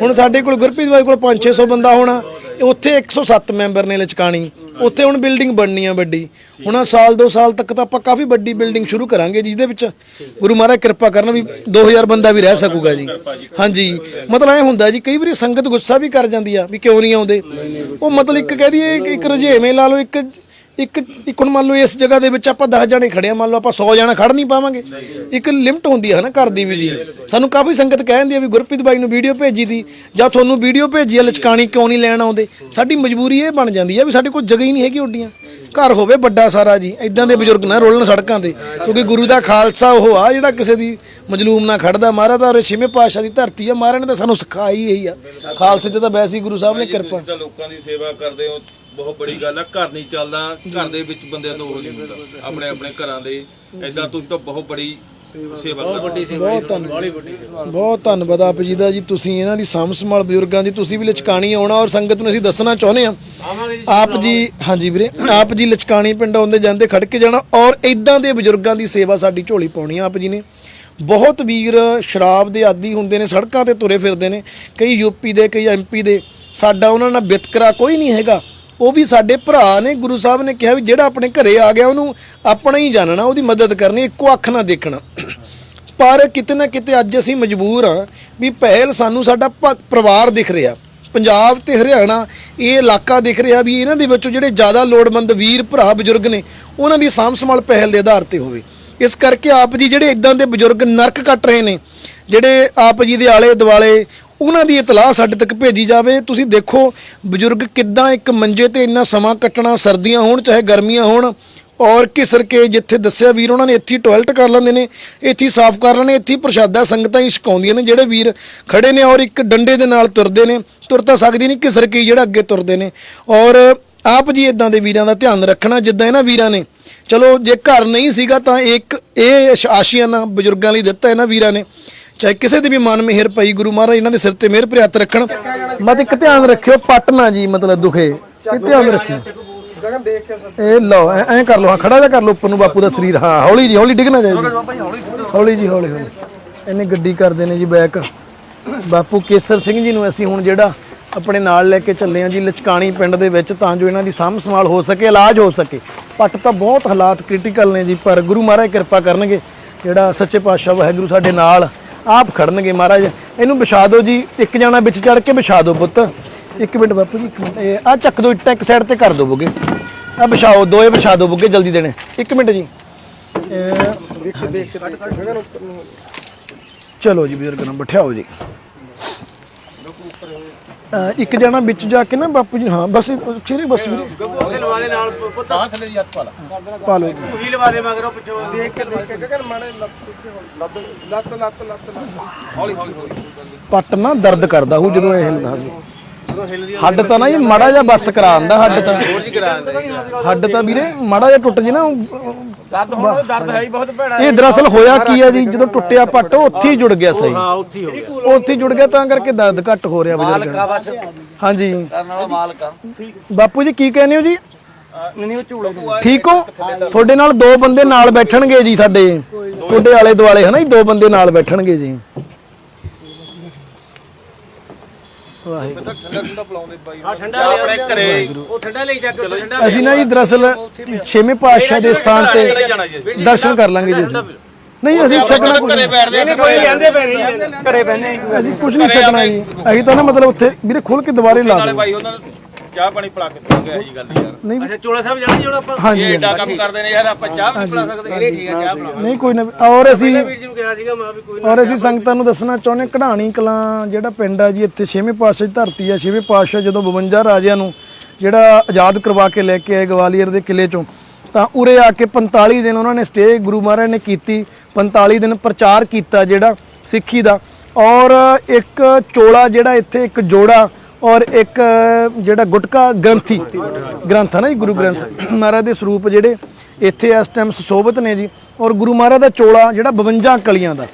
ਹੁਣ ਸਾਡੇ ਕੋਲ ਗੁਰਪ੍ਰੀਤ ਬਾਈ ਕੋਲ 5-600 ਬੰਦਾ ਹੋਣਾ ਉੱਥੇ 107 ਮੈਂਬਰ ਨੇ ਲਚਕਾਣੀ। ਉੱਥੇ ਹੁਣ ਬਿਲਡਿੰਗ ਬਣਨੀ ਆ ਵੱਡੀ। ਹੁਣ ਆਹ ਸਾਲ ਦੋ ਸਾਲ ਤੱਕ ਤਾਂ ਆਪਾਂ ਕਾਫੀ ਵੱਡੀ ਬਿਲਡਿੰਗ ਸ਼ੁਰੂ ਕਰਾਂਗੇ ਜਿਹਦੇ ਵਿੱਚ ਗੁਰੂ ਮਹਾਰਾਜ ਕਿਰਪਾ ਕਰਨ ਵੀ 2000 ਬੰਦਾ ਵੀ ਰਹਿ ਸਕੂਗਾ ਜੀ। ਹਾਂਜੀ। ਮਤਲਬ ਐ ਹੁੰਦਾ ਜੀ ਕਈ ਵਾਰੀ ਸੰਗਤ ਗੁੱਸਾ ਵੀ ਕਰ ਜਾਂਦੀ ਆ ਵੀ ਕਿਉਂ ਨਹੀਂ ਆਉਂਦੇ। ਉਹ ਮਤਲਬ ਇੱਕ ਕਹਿ ਦਈਏ ਕਿ ਇੱਕ ਰੁਝੇਵੇਂ ਲਾ ਲਓ ਇੱਕ ਇੱਕ ਇੱਕ ਹੁਣ ਮੰਨ ਲਓ ਇਸ ਜਗ੍ਹਾ ਦੇ ਵਿੱਚ ਆਪਾਂ 10 ਜਣੇ ਖੜੇ ਆ, ਮੰਨ ਲਓ ਆਪਾਂ 100 ਜਣਾ ਖੜ ਨਹੀਂ ਪਾਵਾਂਗੇ। ਇੱਕ ਲਿਮਟ ਹੁੰਦੀ ਹੈ ਨਾ ਘਰ ਦੀ ਵੀ ਜੀ। ਸਾਨੂੰ ਕਾਫੀ ਸੰਗਤ ਕਹਿੰਦੀ ਆ ਵੀ ਗੁਰਪ੍ਰੀਤ ਬਾਈ ਨੂੰ ਵੀਡੀਓ ਭੇਜੀ ਦੀ, ਜਾਂ ਤੁਹਾਨੂੰ ਵੀਡੀਓ ਭੇਜੀ ਆ, ਲਚਕਾਣੀ ਕਿਉਂ ਨਹੀਂ ਲੈਣ ਆਉਂਦੇ? ਸਾਡੀ ਮਜਬੂਰੀ ਇਹ ਬਣ ਜਾਂਦੀ ਆ ਵੀ ਸਾਡੇ ਕੋਲ ਜਗ੍ਹਾ ਹੀ ਨਹੀਂ ਹੈਗੀ ਉੱਡੀਆਂ। ਘਰ ਹੋਵੇ ਵੱਡਾ ਸਾਰਾ ਜੀ ਇਦਾਂ ਦੇ ਬਜ਼ੁਰਗ ਨਾ ਰੋਲਣ ਸੜਕਾਂ ਤੇ, ਕਿਉਂਕਿ ਗੁਰੂ ਦਾ ਖਾਲਸਾ ਉਹ ਆ ਜਿਹੜਾ ਕਿਸੇ ਦੀ ਮਜਲੂਮ ਨਾ ਖੜਦਾ। ਮਹਾਰਾਜ ਦਾ ਛੇਵੇਂ ਪਾਤਸ਼ਾਹ ਦੀ ਧਰਤੀ ਆ, ਮਹਾਰਾਜ ਨੇ ਤਾਂ ਸਾਨੂੰ ਸਿਖਾਈ ਇਹੀ ਆ। ਖਾਲਸੇ ਤੇ ਤਾਂ ਵੈਸੇ ਹੀ ਗੁਰੂ ਸਾਹਿਬ ਨੇ ਕਿਰਪਾ। ਲੋਕਾਂ ਦੀ ਸੇਵਾ ਕਰਦੇ ਹੋ ਬਹੁਤ ਬੜੀ ਗੱਲ ਆ ਘਰ ਨਹੀਂ ਚੱਲਦਾ ਘਰ ਦੇ ਵਿੱਚ ਬੰਦਿਆਂ ਤੋਂ ਉਹ ਨਹੀਂ ਹੁੰਦਾ ਆਪਣੇ ਆਪਣੇ ਘਰਾਂ ਦੇ। ਐਦਾਂ ਤੁਸੀਂ ਤਾਂ ਬਹੁਤ ਬੜੀ ਸੇਵਾ ਕਰਦੇ ਹੋ। ਬਹੁਤ ਧੰਨਵਾਦ। ਬਹੁਤ ਧੰਨਵਾਦ ਆਪ ਜੀ ਦਾ ਜੀ ਤੁਸੀਂ ਇਹਨਾਂ ਦੀ ਸਾਂਭ ਸੰਭਾਲ ਬਜ਼ੁਰਗਾਂ ਦੀ ਤੁਸੀਂ ਵੀ ਲਚਕਾਣੀ ਆਉਣਾ ਔਰ ਸੰਗਤ ਨੂੰ ਅਸੀਂ ਦੱਸਣਾ ਚਾਹੁੰਦੇ ਹਾਂ। ਆਪ ਜੀ ਹਾਂਜੀ ਵੀਰੇ ਆਪ ਜੀ ਲਚਕਾਣੀ ਪਿੰਡ ਆਉਂਦੇ ਜਾਂਦੇ ਖੜ ਕੇ ਜਾਣਾ ਔਰ ਇਦਾਂ ਦੇ ਬਜ਼ੁਰਗਾਂ ਦੀ ਸੇਵਾ ਸਾਡੀ ਝੋਲੀ ਪਾਉਣੀ ਆ ਆਪ ਜੀ ਨੇ। ਬਹੁਤ ਵੀਰ ਸ਼ਰਾਬ ਦੇ ਆਦੀ ਹੁੰਦੇ ਨੇ ਸੜਕਾਂ ਤੇ ਤੁਰੇ ਫਿਰਦੇ ਨੇ ਕਈ ਯੂਪੀ ਦੇ ਕਈ ਐਮਪੀ ਦੇ ਸਾਡਾ ਉਹਨਾਂ ਨਾਲ ਵਿਤਕਰਾ ਕੋਈ ਨਹੀਂ ਹੈਗਾ। ਉਹ ਵੀ ਸਾਡੇ ਭਰਾ ਨੇ, ਗੁਰੂ ਸਾਹਿਬ ਨੇ ਕਿਹਾ ਵੀ ਜਿਹੜਾ ਆਪਣੇ ਘਰੇ ਆ ਗਿਆ, ਉਹਨੂੰ ਆਪਣਾ ਹੀ ਜਾਣਨਾ, ਉਹਦੀ ਮਦਦ ਕਰਨੀ, ਇੱਕੋ ਅੱਖ ਨਾਲ ਦੇਖਣਾ। ਪਰ ਕਿਤੇ ਨਾ ਕਿਤੇ ਅੱਜ ਅਸੀਂ ਮਜਬੂਰ ਆ ਵੀ ਪਹਿਲ ਸਾਨੂੰ ਸਾਡਾ ਪ- ਪਰਿਵਾਰ ਦਿਖ ਰਿਹਾ। ਪੰਜਾਬ ਤੇ ਹਰਿਆਣਾ, ਇਹ ਇਲਾਕਾ ਦਿਖ ਰਿਹਾ ਵੀ ਇਹਨਾਂ ਦੇ ਵਿੱਚੋਂ ਜਿਹੜੇ ਜ਼ਿਆਦਾ ਲੋੜਵੰਦ ਵੀਰ, ਭਰਾ, ਬਜ਼ੁਰਗ ਨੇ, ਉਹਨਾਂ ਦੀ ਸਾਂਭ ਸੰਭਾਲ ਪਹਿਲ ਦੇ ਆਧਾਰ ਤੇ ਹੋਵੇ। ਇਸ ਕਰਕੇ ਆਪ ਜੀ ਜਿਹੜੇ ਇਦਾਂ ਦੇ ਬਜ਼ੁਰਗ ਨਰਕ ਕੱਟ ਰਹੇ ਨੇ, ਜਿਹੜੇ ਆਪ ਜੀ ਦੇ ਆਲੇ ਦੁਆਲੇ ਉਹਨਾਂ ਦੀ ਇਤਲਾਹ ਸਾਡੇ ਤੱਕ ਭੇਜੀ ਜਾਵੇ। ਤੁਸੀਂ ਦੇਖੋ, ਬਜ਼ੁਰਗ ਕਿੱਦਾਂ ਇੱਕ ਮੰਜੇ ਤੇ ਇੰਨਾ ਸਮਾਂ ਕੱਟਣਾ, ਸਰਦੀਆਂ ਹੋਣ, ਚਾਹੇ ਗਰਮੀਆਂ ਹੋਣ, ਔਰ ਕਿਸਰ ਕੇ ਜਿੱਥੇ ਦੱਸਿਆ ਵੀਰ ਉਹਨਾਂ ਨੇ ਇੱਥੇ ਹੀ ਟਾਇਲਟ ਕਰ ਲੈਂਦੇ ਨੇ, ਇੱਥੇ ਸਾਫ਼ ਕਰ ਲੈਣੇ ਇੱਥੇ ਹੀ ਪ੍ਰਸ਼ਾਦਾ ਸੰਗਤਾਂ ਹੀ ਛਕਾਉਂਦੀਆਂ ਨੇ, ਜਿਹੜੇ ਵੀਰ ਖੜੇ ਨੇ ਔਰ ਇੱਕ ਡੰਡੇ ਦੇ ਨਾਲ ਤੁਰਦੇ ਨੇ, ਤੁਰ ਤਾਂ ਸਕਦੀ ਨਹੀਂ, ਕਿਸਰ ਕੇ ਹੀ ਜਿਹੜਾ ਅੱਗੇ ਤੁਰਦੇ ਨੇ। ਔਰ ਆਪ ਜੀ ਇਦਾਂ ਦੇ ਵੀਰਾਂ ਦਾ ਧਿਆਨ ਰੱਖਣਾ, ਜਿੱਦਾਂ ਇਹਨਾਂ ਵੀਰਾਂ ਨੇ। ਚਲੋ, ਜੇ ਘਰ ਨਹੀਂ ਸੀਗਾ ਤਾਂ ਇੱਕ ਇਹ ਆਸ਼- ਆਸ਼ੀਆਨਾ ਬਜ਼ੁਰਗਾਂ ਲਈ ਦਿੱਤਾ ਇਹਨਾਂ ਵੀਰਾਂ ਨੇ। ਚਾਹੇ ਕਿਸੇ ਦੇ ਵੀ ਮਨ ਮਿਹਰ ਪਈ, ਗੁਰੂ ਮਹਾਰਾਜ ਇਹਨਾਂ ਦੇ ਸਿਰ ਤੇ ਮਿਹਰ ਭਰੇ ਹੱਥ ਰੱਖਣ। ਮਤ ਇੱਕ ਧਿਆਨ ਰੱਖਿਓ, ਪੱਟ ਨਾ ਜੀ, ਮਤਲਬ ਦੁਖੇ। ਇਹ ਧਿਆਨ ਰੱਖਿਓ। ਇਹ ਲਓ, ਐ ਕਰ ਲਓ, ਹਾਂ, ਖੜਾ ਜਾ ਕਰ ਲਓ, ਉੱਪਰ ਨੂੰ ਬਾਪੂ ਦਾ ਸਰੀਰ। ਹਾਂ, ਹੌਲੀ ਜੀ, ਹੌਲੀ ਡਿੱਗਣਾ ਜਾਏ ਹੌਲੀ ਜੀ, ਹੌਲੀ ਹੌਲੀ। ਇਹਨੇ ਗੱਡੀ ਕਰਦੇ ਨੇ ਜੀ ਬੈਕ। ਬਾਪੂ ਕੇਸਰ ਸਿੰਘ ਜੀ ਨੂੰ ਅਸੀਂ ਹੁਣ ਜਿਹੜਾ ਆਪਣੇ ਨਾਲ ਲੈ ਕੇ ਚੱਲੇ ਆ ਜੀ, ਲਚਕਾਣੀ ਪਿੰਡ ਦੇ ਵਿੱਚ, ਤਾਂ ਜੋ ਇਹਨਾਂ ਦੀ ਸਾਂਭ ਸੰਭਾਲ ਹੋ ਸਕੇ, ਇਲਾਜ ਹੋ ਸਕੇ। ਪੱਟ ਤਾਂ ਬਹੁਤ ਹਾਲਾਤ ਕ੍ਰਿਟੀਕਲ ਨੇ ਜੀ, ਪਰ ਗੁਰੂ ਮਹਾਰਾਜ ਕਿਰਪਾ ਕਰਨਗੇ। ਜਿਹੜਾ ਸੱਚੇ ਪਾਤਸ਼ਾਹ ਵਾਹਿਗੁਰੂ ਸਾਡੇ ਨਾਲ ਆਪ ਖੜਨਗੇ ਮਹਾਰਾਜ। ਇਹਨੂੰ ਵਿਛਾ ਦਿਓ ਜੀ, ਇੱਕ ਜਣਾ ਵਿੱਚ ਚੜ ਕੇ ਵਿਛਾ ਦਿਓ ਪੁੱਤ। ਇੱਕ ਮਿੰਟ ਬਾਪੂ ਜੀ, ਇੱਕ ਮਿੰਟ। ਆ ਚੱਕ ਦਿਓ, ਇੱਟਾਂ ਇੱਕ ਸਾਈਡ ਤੇ ਕਰ ਦਿਓ ਬੁਗੇ। ਆ ਵਿਛਾਓ, ਦੋਏ ਵਿਛਾ ਦਿਓ ਬੁਗੇ, ਜਲਦੀ ਦੇਣੇ। ਇੱਕ ਮਿੰਟ ਜੀ। ਚਲੋ ਜੀ, ਬਜ਼ੁਰਗ ਨੂੰ ਬਿਠਾਓ ਜੀ। ਅਹ ਇੱਕ ਜਣਾ ਵਿੱਚ ਜਾ ਕੇ ਨਾ ਬਾਪੂ ਜੀ ਹਾਂ ਬਸ ਚਿਹਰੇ ਬਸ ਵੀਰੇ। ਉਹਦੇ ਲਵਾ ਦੇ ਨਾਲ ਪੁੱਤ। ਥੱਲੇ ਦੀ ਹੱਥ ਪਾ ਲਾ। ਪਾ ਲਓ ਜੀ। ਉਹੀ ਲਵਾ ਦੇ ਮਗਰੋਂ ਪਿੱਛੋਂ। ਦੇਖ ਕੇ ਪੱਟ ਨਾ ਦਰਦ ਕਰਦਾ ਹੂ ਜਦੋਂ ਇਹ ਹਿਲਦਾ ਜੀ ਹੱਡ ਤਾਂ ਨਾ ਜੀ ਮਾੜਾ ਜਿਹਾ ਬੱਸ ਕਰਾ ਦਿੰਦਾ ਹੱਡ ਤਾਂ। ਹੱਡ ਤਾਂ ਵੀਰੇ ਮਾੜਾ ਜਿਹਾ ਟੁੱਟ ਜੇ ਨਾ ਦਰਦ ਹੁਣ ਦਰਦ ਹੈ ਹੀ ਬਹੁਤ ਭੈੜਾ ਇਹ ਦਰਅਸਲ ਹੋਇਆ ਕੀ ਹੈ ਜੀ ਜਦੋਂ ਟੁੱਟਿਆ ਪੱਟ ਉਹ ਉੱਥੇ ਹੀ ਜੁੜ ਗਿਆ ਸਹੀ। ਹਾਂ ਉੱਥੇ ਹੀ ਗਿਆ। ਉੱਥੇ ਜੁੜ ਗਿਆ ਤਾਂ ਕਰਕੇ ਦਰਦ ਘੱਟ ਹੋ ਰਿਹਾ ਬਜ਼ੁਰਗ ਹਾਂਜੀ। ਮਾਲਕ ਆ। ਬਾਪੂ ਜੀ ਕੀ ਕਹਿੰਦੇ ਹੋ ਜੀ? ਠੀਕ ਹੋ? ਤੁਹਾਡੇ ਨਾਲ ਦੋ ਬੰਦੇ ਨਾਲ ਬੈਠਣਗੇ ਜੀ ਸਾਡੇ। ਤੁਹਾਡੇ ਆਲੇ ਦੁਆਲੇ ਹਨਾ ਜੀ ਦੋ ਬੰਦੇ ਨਾਲ ਬੈਠਣਗੇ ਜੀ। ਵਾਹਿਗੁਰੂ। ਠੰਡਾ ਠੰਡਾ ਪਲਾਉਂਦੇ ਬਾਈ ਆ ਠੰਡਾ ਆਪਣੇ ਘਰੇ ਉਹ ਠੰਡਾ ਲਈ ਚੱਕ ਚਲੋ ਠੰਡਾ ਅਸੀਂ ਨਾ ਜੀ ਦਰਅਸਲ ਛੇਵੇਂ ਪਾਤਸ਼ਾਹ ਦੇ ਸਥਾਨ ਤੇ ਦਰਸ਼ਨ ਕਰ ਲਾਂਗੇ ਜੀ ਨਹੀਂ ਅਸੀਂ ਛਕਣਾ ਨਹੀਂ। ਬੈਠਦੇ ਨਹੀਂ ਕੋਈ ਜਾਂਦੇ ਪੈ ਨਹੀਂ ਘਰੇ ਬੈਨੇ ਅਸੀਂ ਕੁਝ ਨਹੀਂ ਛਕਣਾ ਜੀ। ਅਸੀਂ ਤਾਂ ਨਾ ਮਤਲਬ ਉੱਥੇ ਵੀਰੇ ਖੋਲ ਕੇ ਦੁਬਾਰੇ ਲਾ ਨਾਲੇ ਦਿਓ। ਬਾਈ ਉਹਨਾਂ ਨੂੰ ਚਾਹ ਪਾਣੀ ਪਿਲਾ ਕੇ ਦੇ ਗਿਆ ਜੀ ਗੱਲ ਯਾਰ। ਨਹੀਂ। ਅੱਛਾ ਚੋਲਾ ਸਾਹਿਬ ਜਾਣਾ ਜਿਹੜਾ ਆਪਾਂ? ਹਾਂਜੀ ਇਹ ਏਡਾ ਕੰਮ ਕਰਦੇ ਨੇ ਯਾਰ ਆਪਾਂ ਚਾਹ ਵੀ ਨਹੀਂ ਪਿਲਾ ਸਕਦੇ। ਇਹ ਠੀਕ ਹੈ ਚਾਹ ਪਿਲਾ ਨਹੀਂ ਕੋਈ ਨਾ। ਔਰ ਅਸੀਂ ਵੀਰ ਜੀ ਨੂੰ ਕਿਹਾ ਸੀਗਾ ਮੈਂ ਵੀ ਕੋਈ ਔਰ ਅਸੀਂ ਸੰਗਤਾਂ ਨੂੰ ਦੱਸਣਾ ਚਾਹੁੰਦੇ ਕਢਾਣੀ ਕਲਾਂ ਜਿਹੜਾ ਪਿੰਡ ਆ ਜੀ ਇੱਥੇ ਛੇਵੇਂ ਪਾਤਸ਼ਾਹ ਦੀ ਧਰਤੀ ਆ। ਛੇਵੇਂ ਪਾਤਸ਼ਾਹ ਜਦੋਂ 52 ਰਾਜਿਆਂ ਨੂੰ ਜਿਹੜਾ ਆਜ਼ਾਦ ਕਰਵਾ ਕੇ ਲੈ ਕੇ ਆਏ ਗਵਾਲੀਅਰ ਦੇ ਕਿਲੇ ਚੋਂ ਤਾਂ ਉਰੇ ਆ ਕੇ 45 ਦਿਨ ਉਹਨਾਂ ਨੇ ਸਟੇ ਗੁਰੂ ਮਹਾਰਾਜ ਨੇ ਕੀਤੀ 45 ਦਿਨ ਪ੍ਰਚਾਰ ਕੀਤਾ ਜਿਹੜਾ ਸਿੱਖੀ ਦਾ। ਔਰ ਇੱਕ ਚੋਲਾ ਜਿਹੜਾ ਇੱਥੇ ਇੱਕ ਜੋੜਾ ਔਰ ਇੱਕ ਜਿਹੜਾ ਗੁਟਕਾ ਗ੍ਰੰਥੀ, ਗ੍ਰੰਥ ਹੈ ਨਾ ਜੀ, ਗੁਰੂ ਗ੍ਰੰਥ ਮਹਾਰਾਜ ਦੇ ਸਰੂਪ ਜਿਹੜੇ ਇੱਥੇ ਇਸ ਟਾਈਮ ਸੁਸ਼ੋਭਿਤ ਨੇ ਜੀ। ਔਰ ਗੁਰੂ ਮਹਾਰਾਜ ਦਾ ਚੋਲਾ ਜਿਹੜਾ 52 ਕਲੀਆਂ ਦਾ,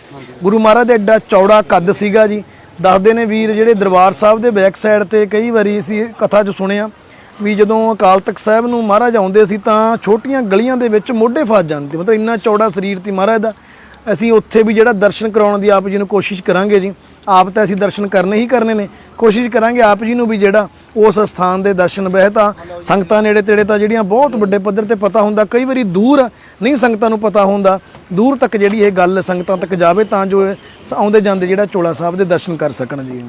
ਗੁਰੂ ਮਹਾਰਾਜ ਦਾ ਐਡਾ ਚੌੜਾ ਕੱਦ ਸੀਗਾ ਜੀ। ਦੱਸਦੇ ਨੇ ਵੀਰ ਜਿਹੜੇ ਦਰਬਾਰ ਸਾਹਿਬ ਦੇ ਬੈਕ ਸਾਈਡ ਤੇ ਕਈ ਵਾਰੀ ਅਸੀਂ ਕਥਾ 'ਚ ਸੁਣਿਆ ਵੀ ਜਦੋਂ ਅਕਾਲ ਤਖਤ ਸਾਹਿਬ ਨੂੰ ਮਹਾਰਾਜ ਆਉਂਦੇ ਸੀ ਤਾਂ ਛੋਟੀਆਂ ਗਲੀਆਂ ਦੇ ਵਿੱਚ ਮੋਢੇ ਫਸ ਜਾਂਦੇ ਮਤਲਬ ਇੰਨਾ ਚੌੜਾ ਸਰੀਰ ਸੀ ਮਹਾਰਾਜ ਦਾ। ਅਸੀਂ ਉੱਥੇ ਵੀ ਜਿਹੜਾ ਦਰਸ਼ਨ ਕਰਾਉਣ ਦੀ ਆਪ ਜੀ ਨੂੰ ਕੋਸ਼ਿਸ਼ ਕਰਾਂਗੇ ਜੀ। ਆਪ ਤਾਂ ਅਸੀਂ ਦਰਸ਼ਨ ਕਰਨੇ ਹੀ ਕਰਨੇ ਨੇ। ਕੋਸ਼ਿਸ਼ ਕਰਾਂਗੇ ਆਪ ਜੀ ਨੂੰ ਵੀ ਜਿਹੜਾ ਉਸ ਸਥਾਨ ਦੇ ਦਰਸ਼ਨ ਬਹਿ ਤਾਂ ਸੰਗਤਾਂ ਨੇੜੇ ਤੇੜੇ ਤਾਂ ਜਿਹੜੀਆਂ ਬਹੁਤ ਵੱਡੇ ਪੱਧਰ ਤੇ ਪਤਾ ਹੁੰਦਾ, ਕਈ ਵਾਰੀ ਦੂਰ ਨਹੀਂ ਸੰਗਤਾਂ ਨੂੰ ਪਤਾ ਹੁੰਦਾ। ਦੂਰ ਤੱਕ ਜਿਹੜੀ ਇਹ ਗੱਲ ਸੰਗਤਾਂ ਤੱਕ ਜਾਵੇ ਤਾਂ ਜੋ ਆਉਂਦੇ ਜਾਂਦੇ ਜਿਹੜਾ ਚੋਲਾ ਸਾਹਿਬ ਦੇ ਦਰਸ਼ਨ ਕਰ ਸਕਣ ਜੀ।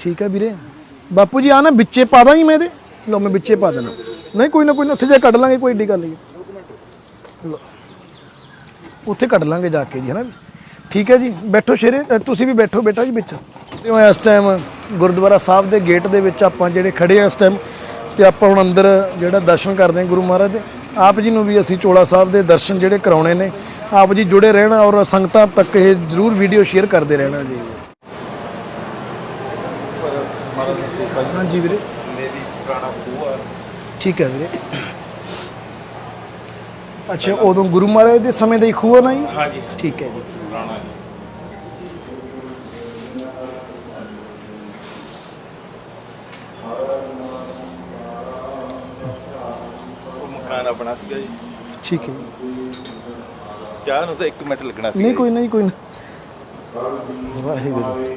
ਠੀਕ ਹੈ ਵੀਰੇ। ਬਾਪੂ ਜੀ ਆ ਨਾ ਵਿੱਚੇ ਪਾ ਦਾਂ ਜੀ ਮੈਂ ਇਹਦੇ। ਲਓ ਮੈਂ ਵਿੱਚੇ ਪਾ ਦੇਣਾ ਨਹੀਂ, ਕੋਈ ਨਾ ਕੋਈ ਨਾ, ਉੱਥੇ ਜਾ ਕੱਢ ਲਾਂਗੇ, ਕੋਈ ਏਡੀ ਗੱਲ ਨਹੀਂ। ਲਓ। ਉੱਥੇ ਕੱਢ ਲਾਂਗੇ ਜਾ ਕੇ ਜੀ ਹਨਾ? ਠੀਕ ਹੈ ਜੀ ਬੈਠੋ ਸ਼ੇਰੇ ਅ, ਤੁਸੀਂ ਵੀ ਬੈਠੋ ਬੇਟਾ ਜੀ ਵਿੱਚ। ਤੇ ਮੈਂ ਇਸ ਟਾਈਮ ਗੁਰਦੁਆਰਾ ਸਾਹਿਬ ਦੇ ਗੇਟ ਦੇ ਵਿੱਚ ਆਪਾਂ ਜਿਹੜੇ ਖੜੇ ਆ ਇਸ ਟਾਈਮ ਤੇ ਆਪਾਂ ਹੁਣ ਅੰਦਰ ਜਿਹੜਾ ਦਰਸ਼ਨ ਕਰਦੇ ਹਾਂ ਗੁਰੂ ਮਹਾਰਾਜ ਦੇ। ਆਪ ਜੀ ਨੂੰ ਵੀ ਅਸੀਂ ਚੋਲਾ ਸਾਹਿਬ ਦੇ ਦਰਸ਼ਨ ਜਿਹੜੇ ਕਰਾਉਣੇ ਨੇ ਆਪ ਜੀ ਜੁੜੇ ਰਹਿਣਾ ਔਰ ਸੰਗਤਾਂ ਤੱਕ ਇਹ ਜ਼ਰੂਰ ਵੀਡੀਓ ਸ਼ੇਅਰ ਕਰਦੇ ਰਹਿਣਾ ਜੀ। ਹਾਂਜੀ ਵੀਰੇ। ਮੇਰੀ ਪੁਰਾਣਾ ਖੂਹ ਆ। ਠੀਕ ਹੈ ਵੀਰੇ। ਅੱਛਾ ਉਦੋਂ ਗੁਰੂ ਮਹਾਰਾਜ ਦੇ ਸਮੇਂ ਦਾ ਹੀ ਖੂਹ ਨਾ ਜੀ? ਹਾਂਜੀ। ਠੀਕ ਹੈ ਜੀ। ਪੁਰਾਣਾ ਜੀ ਉਹ ਮਕਾਨ ਆਪਣਾ ਸੀਗਾ ਜੀ। ਠੀਕ ਹੈ। ਜੀ। ਚਾਹ ਨੂੰ ਤਾਂ 1 ਮਿੰਟ ਲੱਗਣਾ ਸੀ ਨਹੀਂ ਕੋਈ ਨਹੀਂ ਕੋਈ ਨਾ। ਵਾਹਿਗੁਰੂ।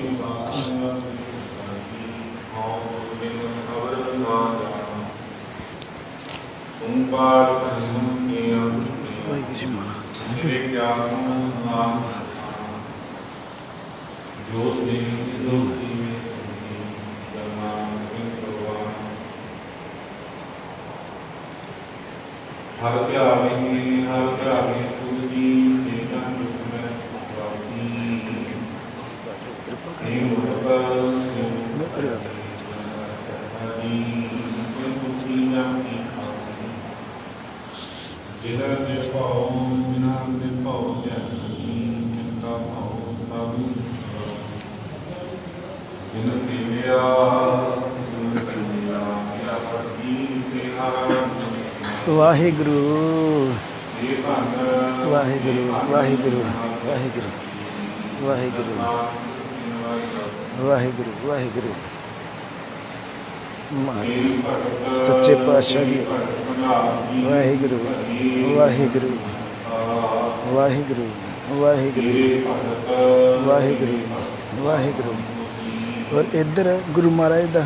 ਵਾਹਿਗੁਰੂ ਜੀ ਮਹਾਰਾਜ ਹਰ ਧਿਆਵੀ ਹਰ ਧਿਆਵੀ ਤੁਝੀ ਸੇਨਾ ਦੁਖ ਮੈਂ ਸੁਖਵਾਸੀ ਸੇ ਮੁਰਤ ਸੇ ਮੁਰਤ ਹਰੀ ਸੁਖੀ ਨਾ ਕੀ ਖਾਸੀ ਜਿਨ੍ਹਾਂ ਦੇ ਭਾਉ ਜਿਨ੍ਹਾਂ ਦੇ ਭਾਉ ਜਨਨੀ ਜਿਨ੍ਹਾਂ ਭਾਉ ਸਭ ਜਿਨ ਸੇਵਿਆ ਜਿਨ ਸੇਵਿਆ ਮੇਰਾ ਪਤੀ ਤੇਰਾ ਵਾਹਿਗੁਰੂ। ਸੇ ਧੰਨ ਵਾਹਿਗੁਰੂ ਵਾਹਿਗੁਰੂ ਵਾਹਿਗੁਰੂ ਵਾਹਿਗੁਰੂ। ਵਾਹਿਗੁਰੂ ਵਾਹਿਗੁਰੂ। ਮਹਾਰਾਜ। ਸੱਚੇ ਪਾਤਸ਼ਾਹ ਜੀ, ਵਾਹਿਗੁਰੂ ਵਾਹਿਗੁਰੂ ਵਾਹਿਗੁਰੂ ਵਾਹਿਗੁਰੂ ਵਾਹਿਗੁਰੂ ਵਾਹਿਗੁਰੂ। ਔਰ ਇੱਧਰ ਗੁਰੂ ਮਹਾਰਾਜ ਦਾ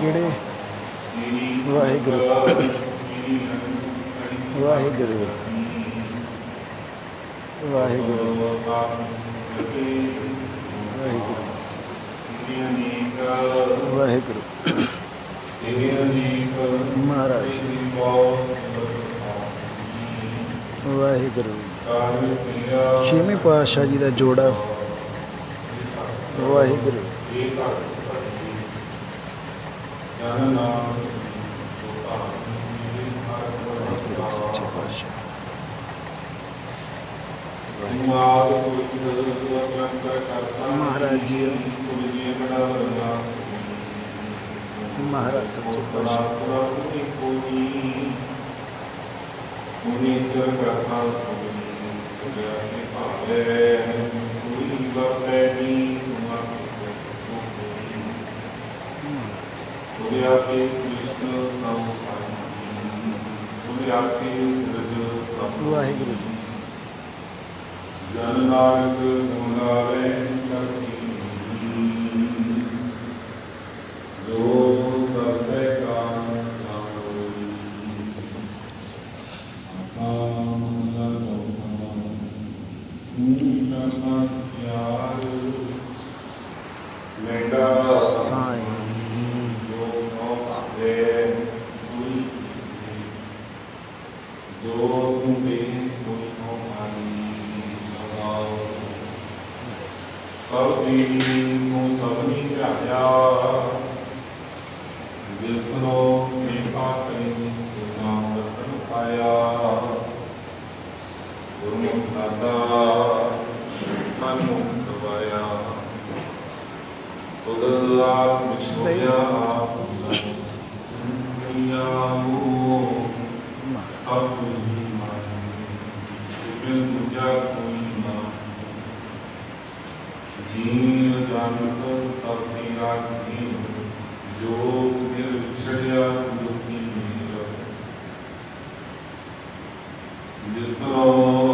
ਜਿਹੜੇ ਵਾਹਿਗੁਰੂ ਵਾਹਿਗੁਰੂ ਵਾਹਿਗੁਰੂ ਵਾਹਿਗੁਰੂ। ਵਾਹਿਗੁਰੂ। ਮਹਾਰਾਜ। ਵਾਹਿਗੁਰੂ। ਛੇਵੇਂ ਪਾਤਸ਼ਾਹ ਜੀ ਦਾ ਜੋੜਾ। ਵਾਹਿਗੁਰੂ। ਵਾਹਿਗੁਰੂ ਸੱਚੇ ਪਾਤਸ਼ਾਹ ਮਹਾਰਾਜ ਜੀ ਮਹਾਰਾਜ ਸੱਚੇ ਪਾਤਸ਼ਾਹ। ਤੁਮਾ ਕੇ ਸ੍ਰਿਸ਼ਟ ਸਭ ਪਾਈ ਤੁਰਿਆ ਕੇ ਸਿਰਜ ਸਭ ਵਾਹਿਗੁਰੂ ਜੀ। ਜਨ ਨਾਨਕ ਗੁਣ ਗਾਵੇ ਕਰਤੀ ਸੀ ਜੋ। ਸਰਸੇ ਕਾਮ ਨਾ ਹੋਈ ਸਾਈਂ ਸਭ So.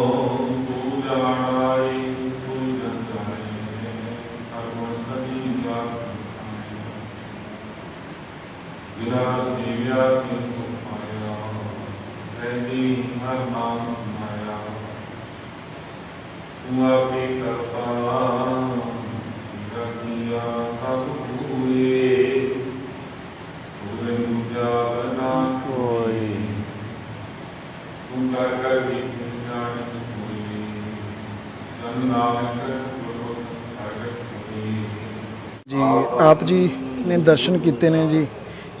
ਜੀ, ਨੇ ਦਰਸ਼ਨ ਕੀਤੇ ਨੇ ਜੀ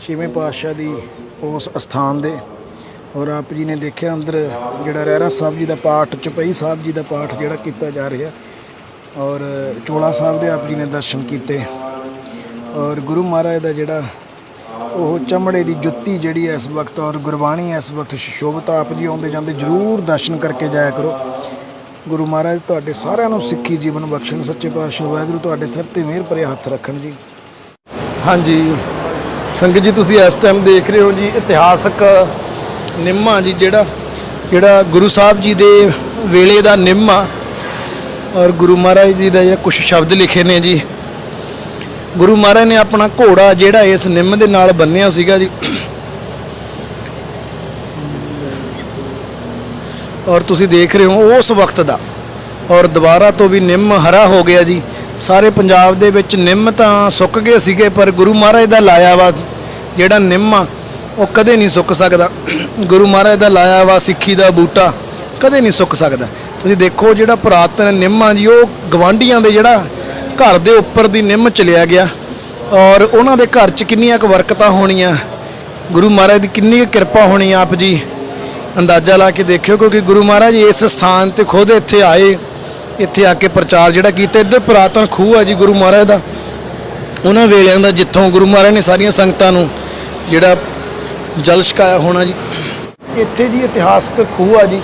ਛੇਵੇਂ ਪਾਤਸ਼ਾਹ ਦੀ ਉਸ ਅਸਥਾਨ ਦੇ। ਔਰ ਆਪ ਜੀ ਨੇ ਦੇਖਿਆ ਅੰਦਰ ਜਿਹੜਾ ਰਹਿਰਾ ਸਾਹਿਬ ਜੀ ਦਾ ਪਾਠ, ਚੁਪਈ ਸਾਹਿਬ ਜੀ ਦਾ ਪਾਠ ਜਿਹੜਾ ਕੀਤਾ ਜਾ ਰਿਹਾ। ਔਰ ਚੋਲਾ ਸਾਹਿਬ ਦੇ ਆਪ ਜੀ ਨੇ ਦਰਸ਼ਨ ਕੀਤੇ। ਔਰ ਗੁਰੂ ਮਹਾਰਾਜ ਦਾ ਜਿਹੜਾ ਉਹ ਚਮੜੇ ਦੀ ਜੁੱਤੀ ਜਿਹੜੀ ਹੈ ਇਸ ਵਕਤ, ਔਰ ਗੁਰਬਾਣੀ ਇਸ ਵਕਤ ਸ਼ੋਭਤ ਆਪ ਜੀ ਆਉਂਦੇ ਜਾਂਦੇ ਜਰੂਰ ਦਰਸ਼ਨ ਕਰਕੇ ਜਾਇਆ ਕਰੋ। ਗੁਰੂ ਮਹਾਰਾਜ ਤੁਹਾਡੇ ਸਾਰਿਆਂ ਨੂੰ ਸਿੱਖੀ ਜੀਵਨ ਬਖਸ਼ਣ, ਸੱਚੇ ਪਾਤਸ਼ਾਹ ਵਾਹਿਗੁਰੂ ਤੁਹਾਡੇ ਸਿਰ ਤੇ ਮਿਹਰ ਭਰੇ ਹੱਥ ਰੱਖਣ ਜੀ। ਹਾਂਜੀ। ਸੰਗਤ ਜੀ, ਤੁਸੀਂ ਇਸ ਟਾਈਮ ਦੇਖ ਰਹੇ ਹੋ ਜੀ ਇਤਿਹਾਸਕ ਨਿੰਮਾ ਜੀ, ਜਿਹੜਾ ਜਿਹੜਾ ਗੁਰੂ ਸਾਹਿਬ ਜੀ ਦੇ ਵੇਲੇ ਦਾ ਨਿੰਮਾ ਔਰ ਗੁਰੂ ਮਹਾਰਾਜ ਜੀ ਦਾ ਇਹ ਕੁਝ ਸ਼ਬਦ ਲਿਖੇ ਨੇ ਜੀ। ਗੁਰੂ ਮਹਾਰਾਜ ਨੇ ਆਪਣਾ ਘੋੜਾ ਜਿਹੜਾ ਇਸ ਨਿੰਮ ਦੇ ਨਾਲ ਬੰਨਿਆ ਸੀਗਾ ਜੀ। ਔਰ ਤੁਸੀਂ ਦੇਖ ਰਹੇ ਹੋ, ਉਸ ਵਕਤ ਦਾ। ਔਰ ਦੁਬਾਰਾ ਤੋਂ ਵੀ ਨਿੰਮ ਹਰਾ ਹੋ ਗਿਆ ਜੀ। ਸਾਰੇ ਪੰਜਾਬ ਦੇ ਵਿੱਚ ਨਿੰਮ ਤਾਂ ਸੁੱਕ ਗਏ ਸੀਗੇ, ਪਰ ਗੁਰੂ ਮਹਾਰਾਜ ਦਾ ਲਾਇਆ ਵਾ ਜਿਹੜਾ ਨਿੰਮ ਆ, ਉਹ ਕਦੇ ਨਹੀਂ ਸੁੱਕ ਸਕਦਾ। ਗੁਰੂ ਮਹਾਰਾਜ ਦਾ ਲਾਇਆ ਵਾ ਸਿੱਖੀ ਦਾ ਬੂਟਾ, ਕਦੇ ਨਹੀਂ ਸੁੱਕ ਸਕਦਾ। ਤੁਸੀਂ ਦੇਖੋ ਜਿਹੜਾ ਪੁਰਾਤਨ ਨਿੰਮ ਆ ਜੀ, ਉਹ ਗਵਾਂਢੀਆਂ ਦੇ ਜਿਹੜਾ ਘਰ ਦੇ ਉੱਪਰ ਦੀ ਨਿੰਮ ਚਲਿਆ ਗਿਆ। ਔਰ ਉਹਨਾਂ ਦੇ ਘਰ 'ਚ ਕਿੰਨੀਆਂ ਕੁ ਵਰਕਤਾਂ ਹੋਣੀਆਂ। ਗੁਰੂ ਮਹਾਰਾਜ ਦੀ ਕਿੰਨੀ ਕੁ ਕਿਰਪਾ ਹੋਣੀ ਆਪ ਜੀ। ਅੰਦਾਜ਼ਾ ਲਾ ਕੇ ਦੇਖਿਓ, ਕਿਉਂਕਿ ਗੁਰੂ ਮਹਾਰਾਜ ਇਸ ਸਥਾਨ ਤੇ ਖੁਦ ਇੱਥੇ ਆਏ। ਇੱਥੇ ਆ ਕੇ ਪ੍ਰਚਾਰ ਜਿਹੜਾ ਕੀਤਾ, ਇੱਧਰ ਪੁਰਾਤਨ ਖੂਹ ਹੈ ਜੀ ਗੁਰੂ ਮਹਾਰਾਜ ਦਾ। ਉਹਨਾਂ ਵੇਲਿਆਂ ਦਾ ਜਿੱਥੋਂ ਗੁਰੂ ਮਹਾਰਾਜ ਨੇ ਸਾਰੀਆਂ ਸੰਗਤਾਂ ਨੂੰ ਜਿਹੜਾ ਜਲ ਛਕਾਇਆ ਹੋਣਾ ਜੀ। ਇੱਥੇ ਜੀ ਇਤਿਹਾਸਕ ਖੂਹ ਆ ਜੀ,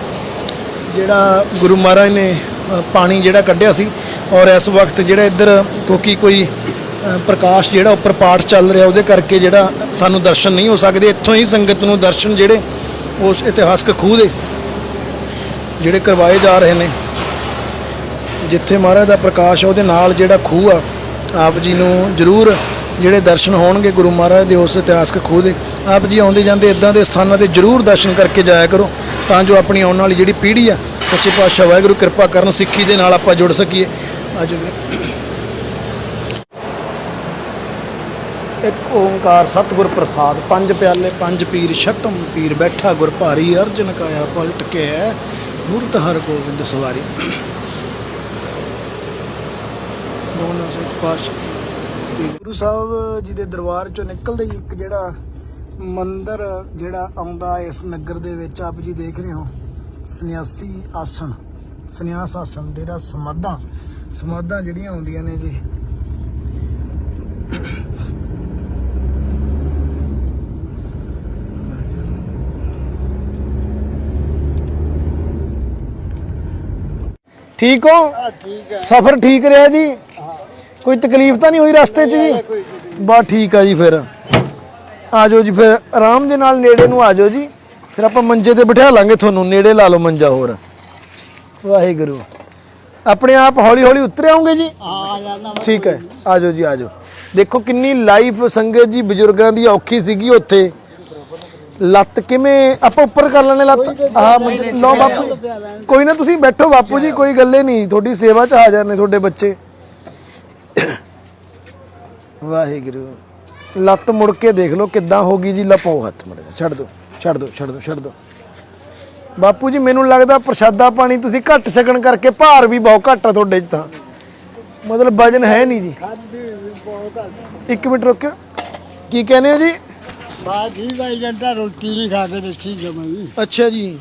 ਜਿਹੜਾ ਗੁਰੂ ਮਹਾਰਾਜ ਨੇ ਪਾਣੀ ਜਿਹੜਾ ਕੱਢਿਆ ਸੀ ਔਰ ਇਸ ਵਕਤ ਜਿਹੜਾ ਇੱਧਰ ਕਿਉਂਕਿ ਕੋਈ ਪ੍ਰਕਾਸ਼ ਜਿਹੜਾ ਉੱਪਰ ਪਾਠ ਚੱਲ ਰਿਹਾ, ਉਹਦੇ ਕਰਕੇ ਜਿਹੜਾ ਸਾਨੂੰ ਦਰਸ਼ਨ ਨਹੀਂ ਹੋ ਸਕਦੇ। ਇੱਥੋਂ ਹੀ ਸੰਗਤ ਨੂੰ ਦਰਸ਼ਨ ਜਿਹੜੇ ਉਸ ਇਤਿਹਾਸਕ ਖੂਹ ਦੇ ਜਿਹੜੇ ਕਰਵਾਏ ਜਾ ਰਹੇ ਨੇ। ਜਿੱਥੇ ਮਹਾਰਾਜ ਦਾ ਪ੍ਰਕਾਸ਼ ਆ, ਉਹਦੇ ਨਾਲ ਜਿਹੜਾ ਖੂਹ ਆ, ਆਪ ਜੀ ਨੂੰ ਜ਼ਰੂਰ ਜਿਹੜੇ ਦਰਸ਼ਨ ਹੋਣਗੇ ਗੁਰੂ ਮਹਾਰਾਜ ਦੇ ਉਸ ਇਤਿਹਾਸਕ ਖੂਹ ਦੇ, ਆਪ ਜੀ ਆਉਂਦੇ ਜਾਂਦੇ ਇਦਾਂ ਦੇ ਸਥਾਨਾਂ ਤੇ ਜ਼ਰੂਰ ਦਰਸ਼ਨ ਕਰਕੇ ਜਾਇਆ ਕਰੋ, ਤਾਂ ਜੋ ਆਪਣੀ ਆਉਣ ਵਾਲੀ ਜਿਹੜੀ ਪੀੜ੍ਹੀ ਆ, ਸੱਚੇ ਪਾਤਸ਼ਾਹ ਵਾਹਿਗੁਰੂ ਕਿਰਪਾ ਕਰਨ ਸਿੱਖੀ ਦੇ ਨਾਲ ਆਪਾਂ ਜੁੜ ਸਕੀਏ। ਅੱਜ ਇੱਕ ਓੰਕਾਰ ਸਤਿਗੁਰ ਪ੍ਰਸਾਦ, ਪੰਜ ਪਿਆਲੇ, ਪੰਜ ਪੀਰ ਛਟਮ ਪੀਰ ਬੈਠਾ ਗੁਰ ਭਾਰੀ, ਅਰਜਨ ਕਾਇਆ ਪਲਟ ਕੇ ਹੈ ਮੂਰਤ ਹਰ ਗੋਬਿੰਦ ਸਵਾਰੀ। ਦੋਨੋਂ ਸੇ ਪਾਸ਼ ਗੁਰੂ ਸਾਹਿਬ ਜੀ ਦੇ ਦਰਬਾਰ ਚੋਂ ਨਿਕਲਦੇ ਹੀ ਇੱਕ ਜਿਹੜਾ ਮੰਦਿਰ ਜਿਹੜਾ ਆਉਂਦਾ ਇਸ ਨਗਰ ਦੇ ਵਿੱਚ ਆਪ ਜੀ ਦੇਖ ਰਹੇ ਹੋ ਸੰਨਿਆਸੀ ਆਸਣ ਸੰਨਿਆਸ ਆਸਣ ਜਿਹੜਾ ਸਮਾਧਾਂ ਸਮਾਧਾਂ ਜਿਹੜੀਆਂ ਆਉਂਦੀਆਂ ਨੇ ਜੀ। ਠੀਕ ਹੋ ਠੀਕ ਹੈ। ਸਫ਼ਰ ਠੀਕ ਰਿਹਾ ਜੀ? ਕੋਈ ਤਕਲੀਫ ਤਾਂ ਨਹੀਂ ਹੋਈ ਰਸਤੇ 'ਚ ਜੀ? ਬਸ ਠੀਕ ਆ ਜੀ ਫਿਰ। ਆ ਜਾਓ ਜੀ ਫਿਰ ਆਰਾਮ ਦੇ ਨਾਲ ਨੇੜੇ ਨੂੰ ਆ ਜਾਓ ਜੀ। ਫਿਰ ਆਪਾਂ ਮੰਜੇ ਤੇ ਬਿਠਾ ਲਾਂਗੇ ਤੁਹਾਨੂੰ ਨੇੜੇ ਲਾ ਲਓ ਮੰਜਾ ਹੋਰ। ਵਾਹਿਗੁਰੂ। ਆਪਣੇ ਆਪ ਹੌਲੀ ਹੌਲੀ ਉਤਰ ਆਉਂਗੇ ਜੀ? ਆ ਠੀਕ ਹੈ ਆ ਜਾਓ ਜੀ ਆ ਜਾਓ। ਦੇਖੋ ਕਿੰਨੀ ਲਾਈਫ ਸੰਗਤ ਜੀ ਬਜ਼ੁਰਗਾਂ ਦੀ ਔਖੀ ਸੀਗੀ ਉੱਥੇ। ਲੱਤ ਕਿਵੇਂ ਆਪਾਂ ਉੱਪਰ ਕਰ ਲੈਣੇ ਲੱਤ? ਆਹ ਮੰਜੇ- ਲਓ ਬਾਪੂ। ਕੋਈ ਨਾ ਤੁਸੀਂ ਬੈਠੋ ਬਾਪੂ ਜੀ ਕੋਈ ਗੱਲੇ ਨਹੀਂ। ਤੁਹਾਡੀ ਸੇਵਾ 'ਚ ਹਾਜ਼ਰ ਨੇ ਤੁਹਾਡੇ ਬੱਚੇ। ਵਾਹਿਗੁਰੂ। ਲੱਤ ਮੁੜ ਕੇ ਦੇਖ ਲਓ ਕਿੱਦਾਂ ਹੋ ਗਈ ਜੀ ਲਪੋ ਹੱਥ ਮੁੜ ਕੇ। ਛੱਡ ਦਿਓ ਛੱਡ ਦਿਓ ਛੱਡ ਦਿਓ ਛੱਡ ਦਿਓ ਬਾਪੂ ਜੀ ਮੈਨੂੰ ਲੱਗਦਾ ਪ੍ਰਸ਼ਾਦਾ ਪਾਣੀ ਤੁਸੀਂ ਘੱਟ ਛਕਣ ਕਰਕੇ ਭਾਰ ਵੀ ਬਹੁਤ ਘੱਟ ਆ ਤੁਹਾਡੇ 'ਚ ਤਾਂ। ਮਤਲਬ ਵਜਨ ਹੈ ਨਹੀਂ ਜੀ। ਇੱਕ ਮਿੰਟ ਰੁਕਿਓ। ਕੀ ਕਹਿੰਦੇ ਹੋ ਜੀ? ਹੀ ਭਾਈ ਜੰਟਾ ਰੋਟੀ ਨਹੀਂ ਖਾ ਕੇ ਦੇਖੀ ਜਮਾਈ ਅੱਛਾ ਜੀ।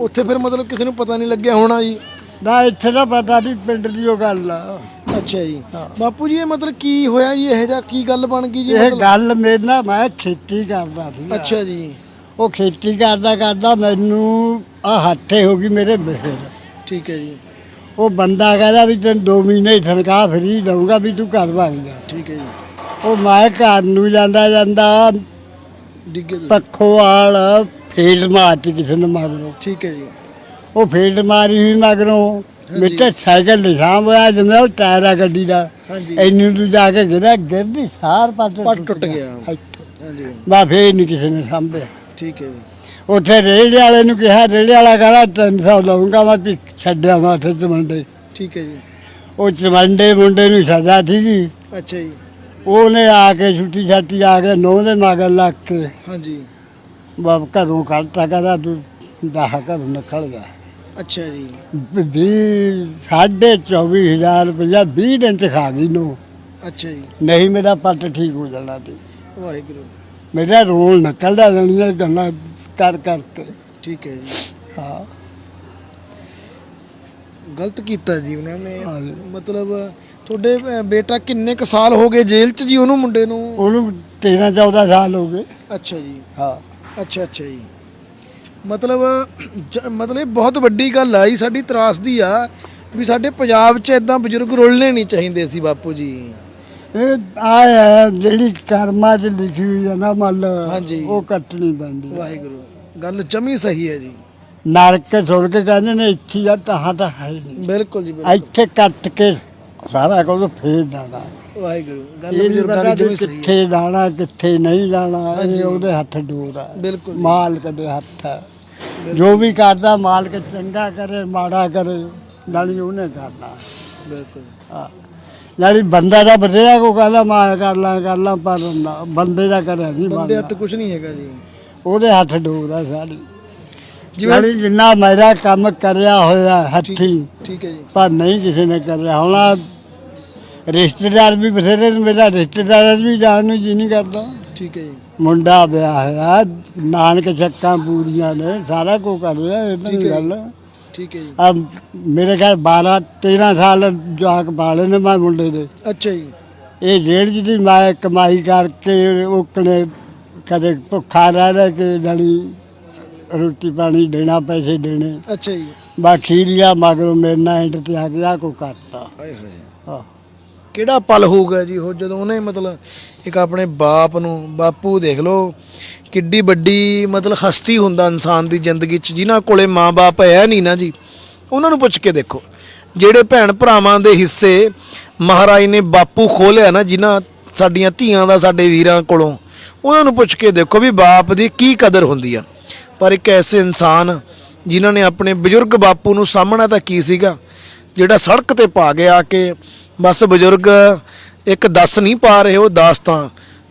ਉੱਥੇ ਫਿਰ ਮਤਲਬ ਕਿਸੇ ਨੂੰ ਪਤਾ ਨਹੀਂ ਲੱਗਿਆ ਹੋਣਾ ਜੀ। ਨਾ ਇੱਥੇ ਦਾ ਪਤਾ ਨਹੀਂ ਪਿੰਡ ਦੀ ਉਹ ਗੱਲ ਆ। ਅੱਛਾ ਜੀ। ਬਾਪੂ ਜੀ ਇਹ ਮਤਲਬ ਕੀ ਹੋਇਆ ਜੀ? ਇਹ ਜਾਂ ਕੀ ਗੱਲ ਬਣ ਗਈ ਜੀ? ਇਹ ਮਤਲਬ ਗੱਲ ਮੇਰੇ ਨਾਲ ਮੈਂ ਖੇਤੀ ਕਰਦਾ ਸੀ। ਅੱਛਾ ਜੀ। ਉਹ ਖੇਤੀ ਕਰਦਾ ਕਰਦਾ ਮੈਨੂੰ ਆ ਹੱਥੇ ਹੋ ਗਈ ਮੇਰੇ ਬਿਹੇ ਠੀਕ ਹੈ ਜੀ। ਉਹ ਬੰਦਾ ਕਹਿੰਦਾ ਵੀ ਤੈਨੂੰ 2 ਮਹੀਨੇ ਦੀ ਤਨਖਾਹ ਫਰੀ ਦਊਂਗਾ ਵੀ ਤੂੰ ਘਰ ਵਗ ਜਾ। ਠੀਕ ਹੈ ਜੀ। ਉਹ ਮੈਂ ਘਰ ਨੂੰ ਜਾਂਦਾ ਜਾਂਦਾ ਡਿੱਗੇ ਤੁਸੀਂ। ਪੱਖੋ ਵਾਲ ਫੀਲਡ ਮਾਰਤੀ ਕਿਸੇ ਨੇ ਮਗਰੋਂ। ਠੀਕ ਹੈ ਜੀ। ਉਹ ਫੀਲਡ ਮਾਰੀ ਹੋਈ ਮਗਰੋਂ। ਮਿੱਟੇ ਸਾਈਕਲ ਨਿਸ਼ਾਨ ਹੋਇਆ ਜਿਵੇਂ ਉਹ ਟਾਇਰ ਆ ਗੱਡੀ ਦਾ। ਹਾਂਜੀ। ਇੰਨੀ ਨੂੰ ਜਾ ਕੇ ਗਿਰਿਆ ਗਿਰਦੀ ਸਾਰ ਪੱਟ ਪੱਟ ਟੁੱਟ ਗਿਆ। ਹਾਂਜੀ। ਬਾ ਫੇਰ ਨਹੀਂ ਕਿਸੇ ਨੇ ਸਾਂਭਿਆ। ਠੀਕ ਹੈ ਉੱਥੇ ਰੇੜੇ ਵਾਲੇ ਨੂੰ ਕਿਹਾ ਰੇੜੇ ਵਾਲਾ ਕਹਿੰਦਾ 300 ਲਊਂਗਾ ਮੈਂ ਵੀ ਛੱਡਿਆ ਮੈਂ ਉੱਥੇ ਚਮੰਡੇ। ਠੀਕ ਹੈ ਜੀ। ਉਹ ਚਮੰਡੇ ਮੁੰਡੇ ਨੂੰ ਸਜ਼ਾ ਸੀਗੀ ਅੱਛਾ ਜੀ। ਉਹਨੇ ਆ ਕੇ ਛੁੱਟੀ ਛਾਤੀ ਆ ਕੇ ਨੌ ਦੇ ਮਗਰ ਲੱਗ ਕੇ ਹਾਂਜੀ। ਬਾਪ ਘਰੋਂ ਕੱਢਤਾ ਕਹਿੰਦਾ ਤੂੰ ਦਾਹ ਘਰ ਨਿਕਲ ਜਾ। ਅੱਛਾ ਜੀ। ਵੀ ਸਾਢੇ 24000 ਰੁਪਇਆ 20 ਦਿਨ ਚ ਖਾ ਗਈ ਨੂੰ ਅੱਛਾ ਜੀ। ਨਹੀਂ ਮੇਰਾ ਪੱਟ ਠੀਕ ਹੋ ਜਾਣਾ ਸੀ ਵਾਹਿਗੁਰੂ। ਮੇਰਾ ਰੋਲ ਨਿਕਲਦਾ ਜਾਣੀਆਂ ਗੱਲਾਂ ਕਰ ਕਰਕੇ ਠੀਕ ਹੈ ਜੀ। ਹਾਂ। ਗਲਤ ਕੀਤਾ ਜੀ ਉਹਨਾਂ ਨੇ। ਹਾਂਜੀ। ਮਤਲਬ ਤੁਹਾਡੇ ਅ, ਬੇਟਾ ਕਿੰਨੇ ਕ ਸਾਲ ਹੋ ਗਏ ਜੇਲ੍ਹ 'ਚ ਜੀ ਉਹਨੂੰ ਮੁੰਡੇ ਨੂੰ? ਉਹਨੂੰ 13 14 ਸਾਲ ਹੋ ਗਏ। ਅੱਛਾ ਜੀ। ਹਾਂ। ਅੱਛਾ ਅੱਛਾ ਜੀ। ਮਤਲਬ ਜ- ਮਤਲਬ ਇਹ ਬਹੁਤ ਵੱਡੀ ਗੱਲ ਆਈ ਸਾਡੀ ਤਰਾਸਦੀ ਆ ਵੀ ਸਾਡੇ ਪੰਜਾਬ 'ਚ ਇਦਾਂ ਬਜ਼ੁਰਗ ਰੁਲਣੇ ਨਹੀਂ ਚਾਹੀਦੇ ਸੀ ਬਾਪੂ ਜੀ ਇਹ ਆ ਜਿਹੜੀ ਕਰਮਾਂ 'ਚ ਲਿਖੀ ਹੋਈ ਹੈ ਨਾ ਮੱਲ ਹਾਂਜੀ। ਉਹ ਕੱਟਣੀ ਪੈਂਦੀ। ਵਾਹਿਗੁਰੂ ਗੱਲ ਜਮੀ ਸਹੀ ਹੈ ਜੀ ਨਰਕ ਕੇ ਕਹਿੰਦੇ ਨੇ ਇੱਥੇ ਜਾਂ ਤਾਂ ਤਾਂ ਹੈ ਹੀ ਨਹੀਂ ਬਿਲਕੁਲ ਜੀ ਬਿਲਕੁਲ ਇੱਥੇ ਕੱਟ ਕੇ ਸਾਰਾ ਕੁਝ ਫੇਰ ਜਾਣਾ ਵਾਹਿਗੁਰੂ ਗੱਲ ਇਹ ਨਹੀਂ ਬਜ਼ੁਰਗਾਂ ਪਤਾ ਦੀ ਵੀ ਜਮੀ ਸਹੀ ਹੈ ਕਿੱਥੇ ਜਾਣਾ ਕਿੱਥੇ ਨਹੀਂ ਜਾਣਾ। ਇਹ ਉਹਦੇ ਹੱਥ ਡੋਰ ਬਿਲਕੁਲ ਜੀ। ਮਾਲਕ ਦੇ ਹੱਥ ਹੈ ਜੋ ਵੀ ਕਰਦਾ ਮਾਲਕ ਚੰਗਾ ਕਰੇ ਮਾੜਾ ਕਰੇ ਨਾਲੀ ਉਹਨੇ ਕਰਨਾ। ਬਿਲਕੁਲ। ਹਾਂ। ਨਾਲੀ ਬੰਦਾ ਦਾ ਬਥੇਰਾ ਕੋ ਕਹਿੰਦਾ ਮੈਂ ਕਰ ਲਾਂ ਕਰ ਲਾਂ ਪਰ ਨਾ- ਬੰਦੇ ਦਾ ਕਰਿਆ ਨਹੀਂ ਬੰਦੇ ਹੱਥ ਕੁਝ ਨਹੀਂ ਹੈਗਾ ਜੀ। ਉਹਦੇ ਹੱਥ ਹੈ ਸਾਰੀ। ਜਿਵੇਂ ਜਿੰਨਾ ਮੇਰਾ ਕੰਮ ਕਰਿਆ ਹੋਇਆ ਹੱਥੀ ਠੀਕ ਹੈ ਜੀ। ਪਰ ਨਹੀਂ ਕਿਸੇ ਨੇ ਕਰਿਆ। ਹੁਣ ਆਹ ਰਿਸ਼ਤੇਦਾਰ ਵੀ ਬਥੇਰੇ ਨੇ ਮੇਰਾ ਰਿਸ਼ਤੇਦਾਰ ਵੀ ਜਾਣ ਨੂੰ ਜੀ ਨਹੀਂ ਕਰਦਾ। ਠੀਕ ਹੈ ਜੀ। ਮੁੰਡਾ ਵਿਆਹ ਹੋਇਆ ਨਾਨਕ ਚੱਕਾਂ ਪੂਰੀਆਂ ਨੇ ਸਾਰਾ ਕੁਝ ਕਰ ਰਿਹਾ ਇਹ ਤਾਂ ਠੀਕ ਨਹੀਂ ਹੈ। ਗੱਲ। ਠੀਕ ਹੈ ਜੀ। ਆ ਮੇਰੇ ਘਰ 12 13 ਸਾਲ ਜਵਾਕ ਬਾਲੇ ਨੇ ਮੈਂ ਮੁੰਡੇ ਦੇ। ਅੱਛਾ ਜੀ। ਇਹ ਜੇਲ੍ਹ 'ਚ ਦੀ ਮੈਂ ਕਮਾਈ ਕਰਕੇ ਉਕਲੇ ਕਦੇ ਭੁੱਖਾ ਰਹਿ ਰਹਿ ਕੇ ਜਾਣੀ ਰੋਟੀ ਪਾਣੀ ਦੇਣਾ ਪੈਸੇ ਦੇਣੇ। ਅੱਛਾ ਜੀ। ਬਾਕੀ ਲਿਆ ਮਗਰੋਂ ਮੇਰੇ ਨਾਲ ਇੰਟ ਤੇ ਆ ਗਿਆ ਕੋ ਕਰਤਾ। ਹਾਏ ਹਾਏ। ਹਾਂ। ਕਿਹੜਾ ਪਲ ਹੋਊਗਾ ਜੀ? ਉਹ ਜਦੋਂ ਉਹਨੇ ਮਤਲਬ ਇੱਕ ਆਪਣੇ ਬਾਪ ਨੂੰ, ਬਾਪੂ ਦੇਖ ਲਓ, ਕਿੱਡੀ ਵੱਡੀ ਮਤਲਬ ਹਸਤੀ ਹੁੰਦਾ ਇਨਸਾਨ ਦੀ ਜ਼ਿੰਦਗੀ 'ਚ, ਜਿਨ੍ਹਾਂ ਕੋਲੇ ਮਾਂ-ਬਾਪ ਹੈ ਨਹੀਂ ਨਾ ਜੀ, ਉਹਨਾਂ ਨੂੰ ਪੁੱਛ ਕੇ ਦੇਖੋ। ਜਿਹੜੇ ਭੈਣ ਭਰਾਵਾਂ ਦੇ ਹਿੱਸੇ ਮਹਾਰਾਜ ਨੇ ਬਾਪੂ ਖੋਲਿਆ ਨਾ, ਜਿਨ੍ਹਾਂ ਸਾਡੀਆਂ ਧੀਆਂ ਦਾ ਸਾਡੇ ਵੀਰਾਂ ਕੋਲੋਂ, ਉਹਨਾਂ ਨੂੰ ਪੁੱਛ ਕੇ ਦੇਖੋ ਵੀ ਬਾਪ ਦੀ ਕੀ ਕਦਰ ਹੁੰਦੀ ਆ। ਪਰ ਇੱਕ ਐਸੇ ਇਨਸਾਨ ਜਿਨ੍ਹਾਂ ਨੇ ਆਪਣੇ ਬਜ਼ੁਰਗ ਬਾਪੂ ਨੂੰ ਸਾਹਮਣਾ ਤਾਂ ਕੀ ਸੀਗਾ, ਜਿਹੜਾ ਸੜਕ ਤੇ ਪਾ ਗਿਆ ਕਿ ਬਸ ਬਜ਼ੁਰਗ ਇੱਕ ਦੱਸ ਨਹੀਂ ਪਾ ਰਹੇ ਉਹ ਦਾਸਤਾਂ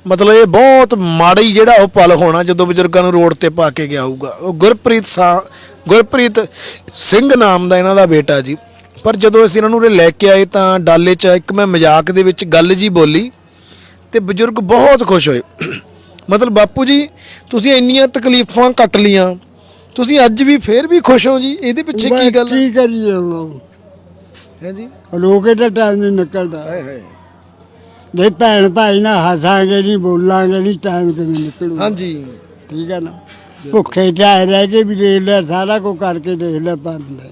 ਮਤਲਬ ਇਹ ਬਹੁਤ ਮਾੜੀ ਜਿਹੜਾ ਉਹ ਪਲ ਹੋਣਾ ਜਦੋਂ ਬਜ਼ੁਰਗਾਂ ਨੂੰ ਰੋਡ ਤੇ ਪਾ ਕੇ ਗਿਆ ਹੋਊਗਾ। ਉਹ ਗੁਰਪ੍ਰੀਤ ਸਾ ਗੁਰਪ੍ਰੀਤ ਸਿੰਘ ਨਾਮ ਦਾ ਇਹਨਾਂ ਦਾ ਬੇਟਾ ਜੀ। ਪਰ ਜਦੋਂ ਅਸੀਂ ਇਹਨਾਂ ਨੂੰ ਉਰੇ ਲੈ ਕੇ ਆਏ ਤਾਂ ਡਾਲੇ 'ਚ ਇੱਕ ਮੈਂ ਮਜ਼ਾਕ ਦੇ ਵਿੱਚ ਗੱਲ ਜੀ ਬੋਲੀ ਤੇ ਬਜ਼ੁਰਗ ਬਹੁਤ ਖੁਸ਼ ਹੋਏ। ਮਤਲਬ ਬਾਪੂ ਜੀ ਤੁਸੀਂ ਇੰਨੀਆਂ ਤਕਲੀਫਾਂ ਕੱਟ ਲੀਆਂ। ਤੁਸੀਂ ਅੱਜ ਵੀ ਫੇਰ ਵੀ ਖੁਸ਼ ਹੋ ਜੀ? ਇਹਦੇ ਪਿੱਛੇ ਕੀ ਗੱਲ ਕੀ ਕਰੀਏ ਹੁਣ? ਹੈ ਜੀ ਲੋਕੇ ਦਾ ਟਾਈਮ ਨਹੀਂ ਨਿਕਲਦਾ। ਹਾਏ ਹਾਏ। ਜੇ ਭੈਣ ਭਾਈ ਨਾਲ ਹੱਸਾਂਗੇ ਨਹੀਂ ਬੋਲਾਂਗੇ ਨਹੀਂ ਟਾਈਮ ਕਿਵੇਂ ਨਿਕਲੂ ਹਾਂਜੀ। ਠੀਕ ਹੈ ਨਾ? ਭੁੱਖੇ ਚਾਹੇ ਰਹਿ ਕੇ ਵੀ ਦੇਖ ਲਿਆ ਸਾਰਾ ਕੁਝ ਕਰਕੇ ਦੇਖ ਲਿਆ ਪਰ ਨਹੀਂ।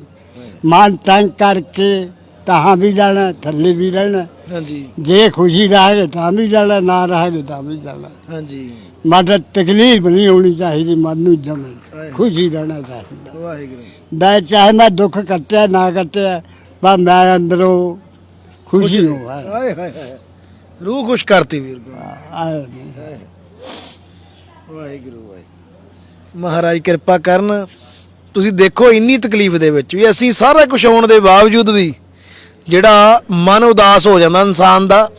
ਮਨ ਤੰਗ ਕਰਕੇ ਤਾਂ ਵੀ ਜਾਣਾ ਥੱਲੇ ਵੀ ਰਹਿਣਾ। ਹਾਂਜੀ। ਜੇ ਖੁਸ਼ੀ ਰਹੇ ਤਾਂ ਵੀ ਜਾਣਾ ਨਾ ਰਹੇ ਤਾਂ ਵੀ ਜਾਣਾ। ਹਾਂਜੀ। ਮਨ ਤਕਲੀਫ ਨਹੀਂ ਹੋਣੀ ਚਾਹੀਦੀ ਮਨ ਨੂੰ ਜਮੇ। ਖੁਸ਼ੀ ਰਹਿਣਾ ਚਾਹੀਦਾ। ਵਾਹਿਗੁਰੂ। ਮੈਂ ਚਾਹੇ ਮੈਂ ਦੁੱਖ ਕੱਟਿਆ ਨਾ ਕੱਟਿਆ ਪਰ ਮੈਂ ਅੰਦਰੋਂ ਖੁਸ਼ੀ ਹੋਵਾ ਹਾਏ ਹਾਏ ਹਾਏ। ਰੂਹ ਖੁਸ਼ ਕਰਤੀ ਵੀਰ ਕੋ ਨਹੀਂ ਵਾਹਿਗੁਰੂ ਵਾਹਿਗੁਰੂ। ਮਹਾਰਾਜ ਕਿਰਪਾ ਕਰਨ। ਤੁਸੀਂ ਦੇਖੋ ਇੰਨੀ ਤਕਲੀਫ ਦੇ ਵਿੱਚ ਵੀ ਅਸੀਂ ਸਾਰਾ ਕੁਝ ਹੋਣ ਦੇ ਬਾਵਜੂਦ ਵੀ ਜਿਹੜਾ ਮਨ ਉਦਾਸ ਹੋ ਜਾਂਦਾ ਇਨਸਾਨ ਦਾ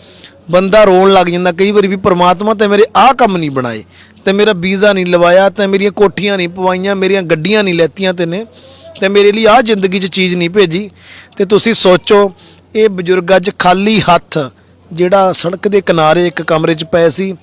ਬੰਦਾ ਰੋਣ ਲੱਗ ਜਾਂਦਾ। ਕਈ ਵਾਰੀ ਵੀ ਪ੍ਰਮਾਤਮਾ ਤੇ ਮੇਰੇ ਆਹ ਕੰਮ ਨਹੀਂ ਬਣਾਏ ਤੇ ਮੇਰਾ ਵੀਜ਼ਾ ਨਹੀਂ ਲਵਾਇਆ ਤੇ ਮੇਰੀਆਂ ਕੋਠੀਆਂ ਨਹੀਂ ਪਵਾਈਆਂ ਮੇਰੀਆਂ ਗੱਡੀਆਂ ਨਹੀਂ ਲੈਤੀਆਂ ਤੈਨੇ। ਤੇ ਮੇਰੇ ਲਈ ਆਹ ਜ਼ਿੰਦਗੀ 'ਚ ਚੀਜ਼ ਨਹੀਂ ਭੇਜੀ। ਤੇ ਤੁਸੀਂ ਸੋਚੋ ਇਹ ਬਜ਼ੁਰਗ ਅੱਜ ਖਾਲੀ ਹੱਥ ਜਿਹੜਾ ਸੜਕ ਦੇ ਕਿਨਾਰੇ ਇੱਕ ਕਮਰੇ 'ਚ ਪਏ ਸੀ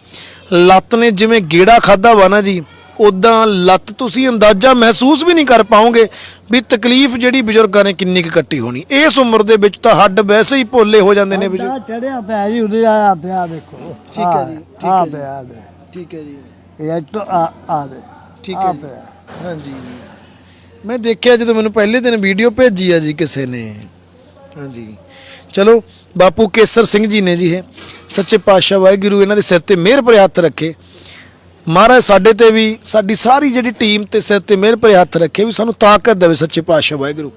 ਲੱਤ ਨੇ ਜਿਵੇਂ ਗੇੜਾ ਖਾਦਾ ਵਾ ਨਾ ਜੀ ਉਦਾਂ ਲੱਤ ਤੁਸੀਂ ਅੰਦਾਜ਼ਾ ਮਹਿਸੂਸ ਵੀ ਨਹੀਂ ਕਰ ਪਾਓਗੇ ਵੀ ਤਕਲੀਫ ਜਿਹੜੀ ਬਜ਼ੁਰਗਾਂ ਨੇ ਕਿੰਨੀ ਕੁ ਕੱਟੀ ਹੋਣੀ। ਇਸ ਉਮਰ ਦੇ ਵਿੱਚ ਤਾਂ ਹੱਡ ਵੈਸੇ ਹੀ ਭੋਲੇ ਹੋ ਜਾਂਦੇ ਨੇ ਬਜ਼ੁਰਗ। ਆ ਚੜਿਆ ਪਿਆ ਜੀ ਉਹਦੇ ਆਇਆ ਪਿਆ ਦੇਖੋ। ਠੀਕ ਹੈ ਜੀ, ਠੀਕ ਆ ਹੈ। ਪਿਆ ਦੇ। ਠੀਕ ਹੈ ਜੀ। ਇਹ ਤੋਂ ਆ ਆ ਦੇ। ਠੀਕ ਆ ਹੈ ਹਾਂਜੀ। ਮੈਂ ਦੇਖਿਆ ਜਦੋਂ ਮੈਨੂੰ ਪਹਿਲੇ ਦਿਨ ਵੀਡੀਓ ਭੇਜੀ ਆ ਜੀ ਕਿਸੇ ਨੇ। ਹਾਂਜੀ। ਚਲੋ, ਬਾਪੂ ਕੇਸਰ ਸਿੰਘ ਜੀ ਨੇ ਜੀ ਇਹ। ਸੱਚੇ ਪਾਤਸ਼ਾਹ ਵਾਹਿਗੁਰੂ ਇਹਨਾਂ ਦੇ ਸਿਰ ਤੇ ਮਿਹਰ ਭਰੇ ਹੱਥ ਰੱਖੇ। ਮਹਾਰਾਜ ਸਾਡੇ ਤੇ ਵੀ, ਸਾਡੀ ਸਾਰੀ ਜਿਹੜੀ ਟੀਮ ਤੇ ਸਿਰ ਤੇ ਮਿਹਰ ਭਰੇ ਹੱਥ ਰੱਖੇ ਵੀ ਸਾਨੂੰ ਤਾਕਤ ਦੇਵੇ ਸੱਚੇ ਪਾਤਸ਼ਾਹ ਵਾਹਿਗੁਰੂ।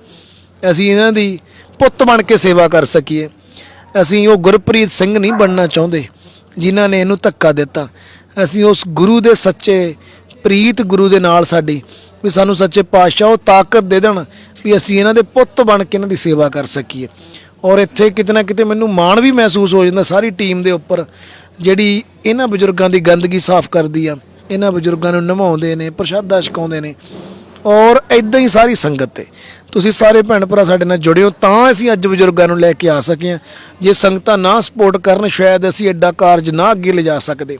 ਅਸੀਂ ਇਹਨਾਂ ਦੀ ਪੁੱਤ ਬਣ ਕੇ ਸੇਵਾ ਕਰ ਸਕੀਏ। ਅਸੀਂ ਉਹ ਗੁਰਪ੍ਰੀਤ ਸਿੰਘ ਨਹੀਂ ਬਣਨਾ ਚਾਹੁੰਦੇ, ਜਿਨ੍ਹਾਂ ਨੇ ਇਹਨੂੰ ਧੱਕਾ ਦਿੱਤਾ। ਅਸੀਂ ਉਸ ਗੁਰੂ ਦੇ ਸੱਚੇ ਪ੍ਰੀਤ ਗੁਰੂ ਦੇ ਨਾਲ ਸਾਡੀ, ਵੀ ਸਾਨੂੰ ਸੱਚੇ ਪਾਤਸ਼ਾਹ ਉਹ ਤਾਕਤ ਦੇ ਦੇਣ, ਵੀ ਅਸੀਂ ਇਹਨਾਂ ਦੇ ਪੁੱਤ ਬਣ ਕੇ ਇਹਨਾਂ ਦੀ ਸੇਵਾ ਕਰ ਸਕੀਏ। ਔਰ ਇੱਥੇ ਕਿਤੇ ਨਾ ਕਿਤੇ ਮੈਨੂੰ ਮਾਣ ਵੀ ਮਹਿਸੂਸ ਹੋ ਜਾਂਦਾ ਸਾਰੀ ਟੀਮ ਦੇ ਉੱਪਰ, ਜਿਹੜੀ ਇਹਨਾਂ ਬਜ਼ੁਰਗਾਂ ਦੀ ਗੰਦਗੀ ਸਾਫ਼ ਕਰਦੀ ਆ, ਇਹਨਾਂ ਬਜ਼ੁਰਗਾਂ ਨੂੰ ਨਿਭਾਉਂਦੇ ਨੇ, ਪ੍ਰਸ਼ਾਦਾ ਛਕਾਉਂਦੇ ਨੇ। ਔਰ ਇਦਾਂ ਹੀ ਸਾਰੀ ਸੰਗਤ ਤੇ ਤੁਸੀਂ ਸਾਰੇ ਭੈਣ ਭਰਾ ਸਾਡੇ ਨਾਲ ਜੁੜਿਓ, ਤਾਂ ਅਸੀਂ ਅੱਜ ਬਜ਼ੁਰਗਾਂ ਨੂੰ ਲੈ ਕੇ ਆ ਸਕੇ ਹਾਂ। ਜੇ ਸੰਗਤਾਂ ਨਾ ਸਪੋਰਟ ਕਰਨ, ਸ਼ਾਇਦ ਅਸੀਂ ਐਡਾ ਕਾਰਜ ਨਾ ਅੱਗੇ ਲਿਜਾ ਸਕਦੇ।